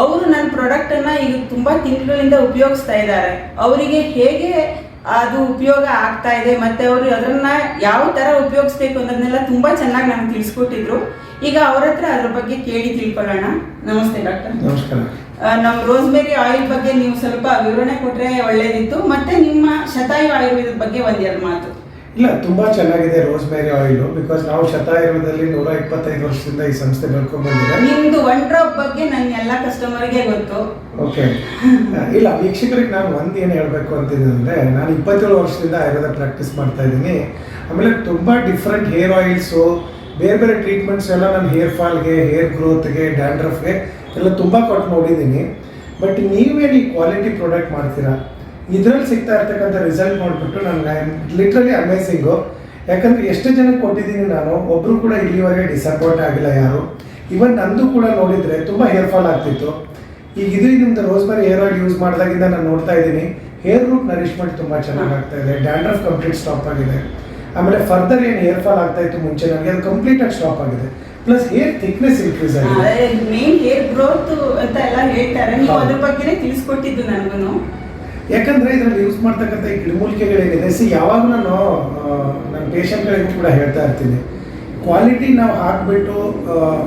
Speaker 2: ಅವರು ನನ್ನ ಪ್ರಾಡಕ್ಟನ್ನು ಈಗ ತುಂಬ ತಿಂಗಳಿಂದ ಉಪಯೋಗಿಸ್ತಾ ಇದ್ದಾರೆ. ಅವರಿಗೆ ಹೇಗೆ ಅದು ಉಪಯೋಗ ಆಗ್ತಾ ಇದೆ ಮತ್ತೆ ಅವರು ಅದನ್ನ ಯಾವ ಥರ ಉಪಯೋಗಿಸ್ಬೇಕು ಅನ್ನೋದನ್ನೆಲ್ಲ ತುಂಬ ಚೆನ್ನಾಗಿ ನಮ್ಗೆ ತಿಳಿಸ್ಕೊಟ್ಟಿದ್ರು. ಈಗ ಅವ್ರ ಹತ್ರ ಅದ್ರ ಬಗ್ಗೆ ಕೇಳಿ ತಿಳ್ಕೊಳ್ಳೋಣ. ನಮಸ್ತೆ ಡಾಕ್ಟರ್.
Speaker 5: ನಮಸ್ಕಾರ.
Speaker 2: ನಮ್ಮ ರೋಸ್ಮೇರಿ ಆಯಿಲ್ ಬಗ್ಗೆ ನೀವು ಸ್ವಲ್ಪ ವಿವರಣೆ ಕೊಟ್ರೆ ಒಳ್ಳೇದಿತ್ತು ಮತ್ತೆ ನಿಮ್ಮ ಶತಾಯು ಆಯುರ್ವೇದದ ಬಗ್ಗೆ ಒಂದೆರಡು ಮಾತು.
Speaker 5: ಇಲ್ಲ ತುಂಬಾ ಚೆನ್ನಾಗಿದೆ ರೋಸ್ಮೇರಿ ಆಯಿಲ್ ಬಿಕಾಸ್ ನಾವು ಶತಾಯುರ್ವೇದದಲ್ಲಿ ನೂರ ಇಪ್ಪತ್ತೈದು ವರ್ಷದಿಂದ ಈ ಸಂಸ್ಥೆ ಬೆಳ್ಕೊಂಡ್ಬಂದಿದೆ
Speaker 2: ನಿಮ್ದು ಒನ್ ಡ್ರಾಪ್ ಬಗ್ಗೆ ನನ್ನ ಎಲ್ಲ ಕಸ್ಟಮರ್ಗೆ ಗೊತ್ತು.
Speaker 5: ಓಕೆ. [laughs] ಇಲ್ಲ ವೀಕ್ಷಕರಿಗೆ ನಾನು ಒಂದು ಏನು ಹೇಳಬೇಕು ಅಂತಿದ್ದಂದರೆ ನಾನು ಇಪ್ಪತ್ತೇಳು ವರ್ಷದಿಂದ ಆಯುರ್ವೇದ ಪ್ರಾಕ್ಟೀಸ್ ಮಾಡ್ತಾ ಇದ್ದೀನಿ. ಆಮೇಲೆ ತುಂಬಾ ಡಿಫ್ರೆಂಟ್ ಹೇರ್ ಆಯಿಲ್ಸು ಬೇರೆ ಬೇರೆ ಟ್ರೀಟ್ಮೆಂಟ್ಸ್ ಎಲ್ಲ ನಾನು ಹೇರ್ ಫಾಲ್ಗೆ ಹೇರ್ ಗ್ರೋತ್ಗೆ ಡ್ಯಾಂಡ್ರಫ್ಗೆ ಎಲ್ಲ ತುಂಬ ಕೊಟ್ಟು ನೋಡಿದ್ದೀನಿ. ಬಟ್ ನೀವೇನು ಈ ಕ್ವಾಲಿಟಿ ಪ್ರಾಡಕ್ಟ್ ಮಾಡ್ತೀರಾ? ಇದ್ರಲ್ಲಿ ಸಿಗ್ತಾ ಇರ್ತಕ್ಕಂಥ ರಿಸಲ್ಟ್ ನೋಡ್ಬಿಟ್ಟು ನನಗೆ ಲಿಟ್ರಲಿ ಅಮೇಸಿಂಗು ಯಾಕಂದ್ರೆ ಎಷ್ಟು ಜನಕ್ಕೆ ಕೊಟ್ಟಿದ್ದೀನಿ ನಾನು ಒಬ್ರು ಕೂಡ ಇಲ್ಲಿವರೆಗೆ ಡಿಸಪಾಯಿಂಟ್ ಆಗಿಲ್ಲ ಯಾರು. ಇವನ್ ನಂದು ಕೂಡ ನೋಡಿದ್ರೆ ತುಂಬ ಹೇರ್ ಫಾಲ್ ಆಗ್ತಿತ್ತು. ಈಗ ಇದು ನಿಮ್ದು ರೋಸ್ಮರಿ ಹೇರ್ ಆಯಿಲ್ ಯೂಸ್ ಮಾಡಿದಾಗಿಂದ ನಾನು ನೋಡ್ತಾ ಇದ್ದೀನಿ. ಹೇರ್ ರೂಟ್ ನರಿಶ್ಮೆಂಟ್ ತುಂಬ ಚೆನ್ನಾಗಿ ಆಗ್ತಾ ಇದೆ. ಡ್ಯಾಂಡ್ರಫ್ ಕಂಪ್ಲೀಟ್ ಸ್ಟಾಪ್ ಆಗಿದೆ. ಆಮೇಲೆ ಫರ್ದರ್ ಏನು ಹೇರ್ ಫಾಲ್ ಆಗ್ತಾ ಇತ್ತು ಮುಂಚೆ ನನಗೆ ಅದು ಕಂಪ್ಲೀಟ್ ಆಗಿ ಸ್ಟಾಪ್ ಆಗಿದೆ. ಪ್ಲಸ್ ಹೇರ್ ಥಿಕ್ನೆಸ್ ಇನ್ಕ್ರೀಸ್ ಆಗಿದೆ.
Speaker 2: ಮೇನ್ ಹೇರ್ ಗ್ರೋತ್ ಅಂತ ಎಲ್ಲ ಹೇಳ್ತಾರೆ. ನೀವು. ಅದ್ರ ಬಗ್ಗೆನೇ ತಿಳಿಸ್ಕೊಟ್ಟಿದ್ದು ನನಗೂ
Speaker 5: ಯಾಕಂದ್ರೆ ಇದ್ರಲ್ಲಿ ಯೂಸ್ ಮಾಡ್ತಕ್ಕಂಥ ಈ ಗಿಡಮೂಲಿಕೆಗಳೇನಿದೆ ಸಿ ಯಾವಾಗ ನಾನು ನನ್ನ ಪೇಷಂಟ್ಗಳಿಗೂ ಕೂಡ ಹೇಳ್ತಾ ಇರ್ತೀನಿ. ಕ್ವಾಲಿಟಿ ನಾವು ಹಾಕ್ಬಿಟ್ಟು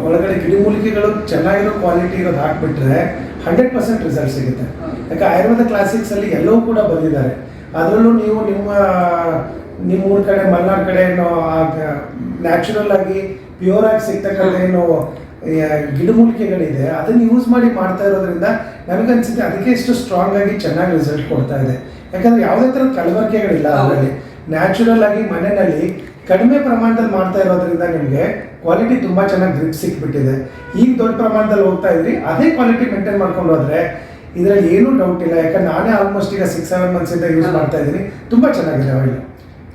Speaker 5: ಒಳಗಡೆ ಗಿಡಮೂಲಿಕೆಗಳು ಚೆನ್ನಾಗಿರೋ ಕ್ವಾಲಿಟಿ ಇರೋದು ಹಾಕ್ಬಿಟ್ರೆ ಹಂಡ್ರೆಡ್ ಪರ್ಸೆಂಟ್ ರಿಸಲ್ಟ್ ಸಿಗುತ್ತೆ. ಯಾಕೆ ಆಯುರ್ವೇದ ಕ್ಲಾಸಿಕ್ಸ್ ಅಲ್ಲಿ ಎಲ್ಲವೂ ಕೂಡ ಬಂದಿದ್ದಾರೆ. ಅದರಲ್ಲೂ ನೀವು ನಿಮ್ಮ ನಿಮ್ಮ ಊರ ಕಡೆ ಮಲ್ನಾಡ್ ಕಡೆ ಏನು ನ್ಯಾಚುರಲ್ ಆಗಿ ಪ್ಯೂರ್ ಆಗಿ ಸಿಗ್ತಕ್ಕಂಥ ಏನು ಗಿಡಮೂಲಿಕೆಗಳಿದೆ ಅದನ್ನ ಯೂಸ್ ಮಾಡಿ ಮಾಡ್ತಾ ಇರೋದ್ರಿಂದ ನನಗನ್ಸುತ್ತೆ ಅದಕ್ಕೆ ಎಷ್ಟು ಸ್ಟ್ರಾಂಗ್ ಆಗಿ ಚೆನ್ನಾಗಿ ರಿಸಲ್ಟ್ ಕೊಡ್ತಾ ಇದೆ. ಯಾಕಂದ್ರೆ ಯಾವುದೇ ಥರದ ಕಲಬೆರಕೆಗಳಿಲ್ಲ ಅದರಲ್ಲಿ. ನ್ಯಾಚುರಲ್ ಆಗಿ ಮನೆಯಲ್ಲಿ ಕಡಿಮೆ ಪ್ರಮಾಣದಲ್ಲಿ ಮಾಡ್ತಾ ಇರೋದ್ರಿಂದ ನಿಮಗೆ ಕ್ವಾಲಿಟಿ ತುಂಬಾ ಚೆನ್ನಾಗಿ ಗ್ರಿಪ್ ಸಿಕ್ಬಿಟ್ಟಿದೆ. ಈಗ ದೊಡ್ಡ ಪ್ರಮಾಣದಲ್ಲಿ ಹೋಗ್ತಾ ಇದ್ರಿ ಅದೇ ಕ್ವಾಲಿಟಿ ಮೇಂಟೈನ್ ಮಾಡ್ಕೊಂಡು ಹೋದ್ರೆ ಇದರಲ್ಲಿ ಏನೂ ಡೌಟ್ ಇಲ್ಲ. ಯಾಕಂದ್ರೆ ನಾನೇ ಆಲ್ಮೋಸ್ಟ್ ಈಗ ಸಿಕ್ಸ್ ಸೆವೆನ್ ಮಂತ್ಸ್ ಇಂದ ಯೂಸ್ ಮಾಡ್ತಾ ಇದ್ದೀನಿ. ತುಂಬಾ ಚೆನ್ನಾಗಿದೆ ಆಯಿಲ್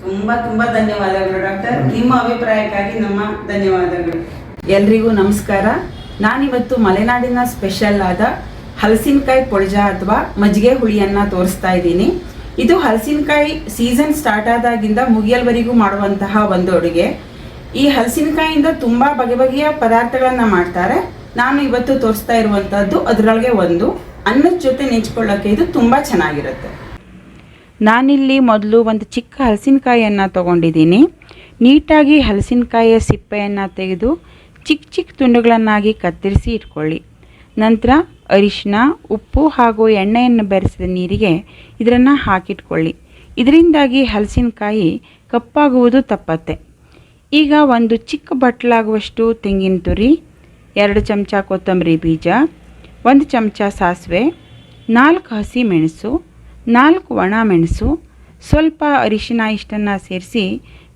Speaker 2: ತುಂಬಾ ತುಂಬಾ ಧನ್ಯವಾದಗಳು ಡಾಕ್ಟರ್. ನಿಮ್ಮ ಅಭಿಪ್ರಾಯಕ್ಕಾಗಿ ನಮ್ಮ ಧನ್ಯವಾದಗಳು. ಎಲ್ರಿಗೂ ನಮಸ್ಕಾರ. ನಾನಿವತ್ತು ಮಲೆನಾಡಿನ ಸ್ಪೆಷಲ್ ಆದ ಹಲಸಿನಕಾಯಿ ಪೊಳಜ ಅಥವಾ ಮಜ್ಜಿಗೆ ಹುಳಿಯನ್ನ ತೋರಿಸ್ತಾ ಇದ್ದೀನಿ. ಇದು ಹಲಸಿನಕಾಯಿ ಸೀಸನ್ ಸ್ಟಾರ್ಟ್ ಆದಾಗಿಂದ ಮುಗಿಯಲ್ವರೆಗೂ ಮಾಡುವಂತಹ ಒಂದು ಅಡುಗೆ. ಈ ಹಲಸಿನಕಾಯಿಯಿಂದ ತುಂಬಾ ಬಗೆ ಬಗೆಯ ಪದಾರ್ಥಗಳನ್ನು ಮಾಡ್ತಾರೆ. ನಾನು ಇವತ್ತು ತೋರಿಸ್ತಾ ಇರುವಂಥದ್ದು ಅದರೊಳಗೆ ಒಂದು. ಅನ್ನದ ಜೊತೆ ನೆಂಚ್ಕೊಳ್ಳೋಕೆ ಇದು ತುಂಬಾ ಚೆನ್ನಾಗಿರುತ್ತೆ.
Speaker 3: ನಾನಿಲ್ಲಿ ಮೊದಲು ಒಂದು ಚಿಕ್ಕ ಹಲಸಿನಕಾಯಿಯನ್ನು ತಗೊಂಡಿದ್ದೀನಿ. ನೀಟಾಗಿ ಹಲಸಿನಕಾಯಿಯ ಸಿಪ್ಪೆಯನ್ನು ತೆಗೆದು ಚಿಕ್ಕ ಚಿಕ್ಕ ತುಂಡುಗಳನ್ನಾಗಿ ಕತ್ತರಿಸಿ ಇಟ್ಕೊಳ್ಳಿ. ನಂತರ ಅರಿಶಿನ, ಉಪ್ಪು ಹಾಗೂ ಎಣ್ಣೆಯನ್ನು ಬೆರೆಸಿದ ನೀರಿಗೆ ಇದನ್ನು ಹಾಕಿಟ್ಕೊಳ್ಳಿ. ಇದರಿಂದಾಗಿ ಹಲಸಿನಕಾಯಿ ಕಪ್ಪಾಗುವುದು ತಪ್ಪತ್ತೆ. ಈಗ ಒಂದು ಚಿಕ್ಕ ಬಟ್ಲಾಗುವಷ್ಟು ತೆಂಗಿನ ತುರಿ, ಎರಡು ಚಮಚ ಕೊತ್ತಂಬರಿ ಬೀಜ, ಒಂದು ಚಮಚ ಸಾಸಿವೆ, ನಾಲ್ಕು ಹಸಿ ಮೆಣಸು, ನಾಲ್ಕು ಒಣ ಮೆಣಸು, ಸ್ವಲ್ಪ ಅರಿಶಿನ ಇಷ್ಟನ್ನು ಸೇರಿಸಿ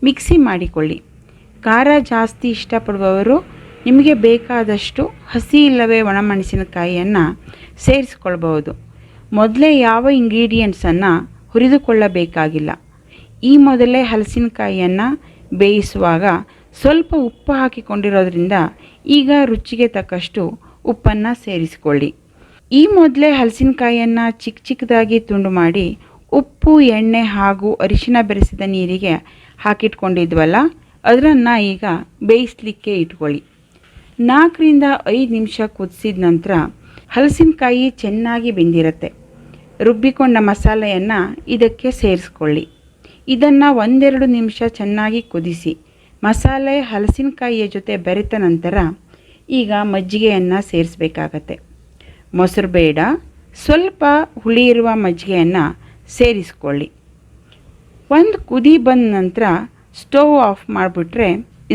Speaker 3: ಮಿಕ್ಸಿ ಮಾಡಿಕೊಳ್ಳಿ. ಖಾರ ಜಾಸ್ತಿ ಇಷ್ಟಪಡುವವರು ನಿಮಗೆ ಬೇಕಾದಷ್ಟು ಹಸಿ ಇಲ್ಲವೇ ಒಣಮೆಣಸಿನಕಾಯಿಯನ್ನು ಸೇರಿಸ್ಕೊಳ್ಬಹುದು. ಮೊದಲೇ ಯಾವ ಇಂಗ್ರೀಡಿಯೆಂಟ್ಸನ್ನು ಹುರಿದುಕೊಳ್ಳಬೇಕಾಗಿಲ್ಲ. ಈ ಮೊದಲೇ ಹಲಸಿನಕಾಯಿಯನ್ನು ಬೇಯಿಸುವಾಗ ಸ್ವಲ್ಪ ಉಪ್ಪು ಹಾಕಿಕೊಂಡಿರೋದ್ರಿಂದ ಈಗ ರುಚಿಗೆ ತಕ್ಕಷ್ಟು ಉಪ್ಪನ್ನು ಸೇರಿಸಿಕೊಳ್ಳಿ. ಈ ಮೊದಲೇ ಹಲಸಿನಕಾಯಿಯನ್ನು ಚಿಕ್ಕ ಚಿಕ್ಕದಾಗಿ ತುಂಡು ಮಾಡಿ ಉಪ್ಪು, ಎಣ್ಣೆ ಹಾಗೂ ಅರಿಶಿನ ಬೆರೆಸಿದ ನೀರಿಗೆ ಹಾಕಿಟ್ಕೊಂಡಿದ್ವಲ್ಲ ಅದನ್ನು ಈಗ ಬೇಯಿಸಲಿಕ್ಕೆ ಇಟ್ಕೊಳ್ಳಿ. ನಾಲ್ಕರಿಂದ ಐದು ನಿಮಿಷ ಕುದಿಸಿದ ನಂತರ ಹಲಸಿನಕಾಯಿ ಚೆನ್ನಾಗಿ ಬೆಂದಿರುತ್ತೆ. ರುಬ್ಬಿಕೊಂಡ ಮಸಾಲೆಯನ್ನು ಇದಕ್ಕೆ ಸೇರಿಸ್ಕೊಳ್ಳಿ. ಇದನ್ನು ಒಂದೆರಡು ನಿಮಿಷ ಚೆನ್ನಾಗಿ ಕುದಿಸಿ. ಮಸಾಲೆ ಹಲಸಿನಕಾಯಿಯ ಜೊತೆ ಬೆರೆತ ನಂತರ ಈಗ ಮಜ್ಜಿಗೆಯನ್ನು ಸೇರಿಸಬೇಕಾಗತ್ತೆ. ಮೊಸರು ಬೇಡ, ಸ್ವಲ್ಪ ಹುಳಿ ಇರುವ ಮಜ್ಜಿಗೆಯನ್ನು ಸೇರಿಸ್ಕೊಳ್ಳಿ. ಒಂದು ಕುದಿ ಬಂದ ನಂತರ ಸ್ಟವ್ ಆಫ್ ಮಾಡಿಬಿಟ್ರೆ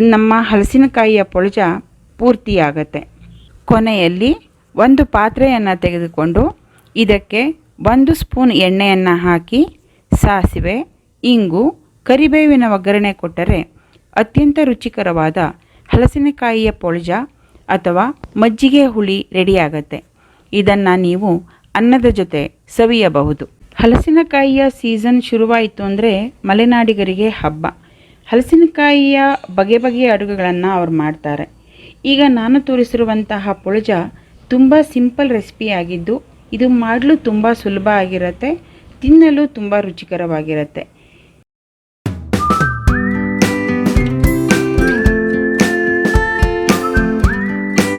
Speaker 3: ನಮ್ಮ ಹಲಸಿನಕಾಯಿಯ ಪೊಳಜ ಪೂರ್ತಿಯಾಗತ್ತೆ. ಕೊನೆಯಲ್ಲಿ ಒಂದು ಪಾತ್ರೆಯನ್ನು ತೆಗೆದುಕೊಂಡು ಇದಕ್ಕೆ ಒಂದು ಸ್ಪೂನ್ ಎಣ್ಣೆಯನ್ನು ಹಾಕಿ ಸಾಸಿವೆ, ಇಂಗು, ಕರಿಬೇವಿನ ಒಗ್ಗರಣೆ ಕೊಟ್ಟರೆ ಅತ್ಯಂತ ರುಚಿಕರವಾದ ಹಲಸಿನಕಾಯಿಯ ಪೊಳಜ ಅಥವಾ ಮಜ್ಜಿಗೆ ಹುಳಿ ರೆಡಿಯಾಗತ್ತೆ. ಇದನ್ನು ನೀವು ಅನ್ನದ ಜೊತೆ ಸವಿಯಬಹುದು. ಹಲಸಿನಕಾಯಿಯ ಸೀಸನ್ ಶುರುವಾಯಿತು ಅಂದರೆ ಮಲೆನಾಡಿಗರಿಗೆ ಹಬ್ಬ. ಹಲಸಿನಕಾಯಿಯ ಬಗೆ ಬಗೆಯ ಅಡುಗೆಗಳನ್ನು ಅವ್ರು ಮಾಡ್ತಾರೆ. ಈಗ ನಾನು ತೋರಿಸಿರುವಂತಹ ಪೊಳಜ ತುಂಬ ಸಿಂಪಲ್ ರೆಸಿಪಿ ಆಗಿದ್ದು ಇದು ಮಾಡಲು ತುಂಬ ಸುಲಭ ಆಗಿರುತ್ತೆ, ತಿನ್ನಲು ತುಂಬ ರುಚಿಕರವಾಗಿರುತ್ತೆ.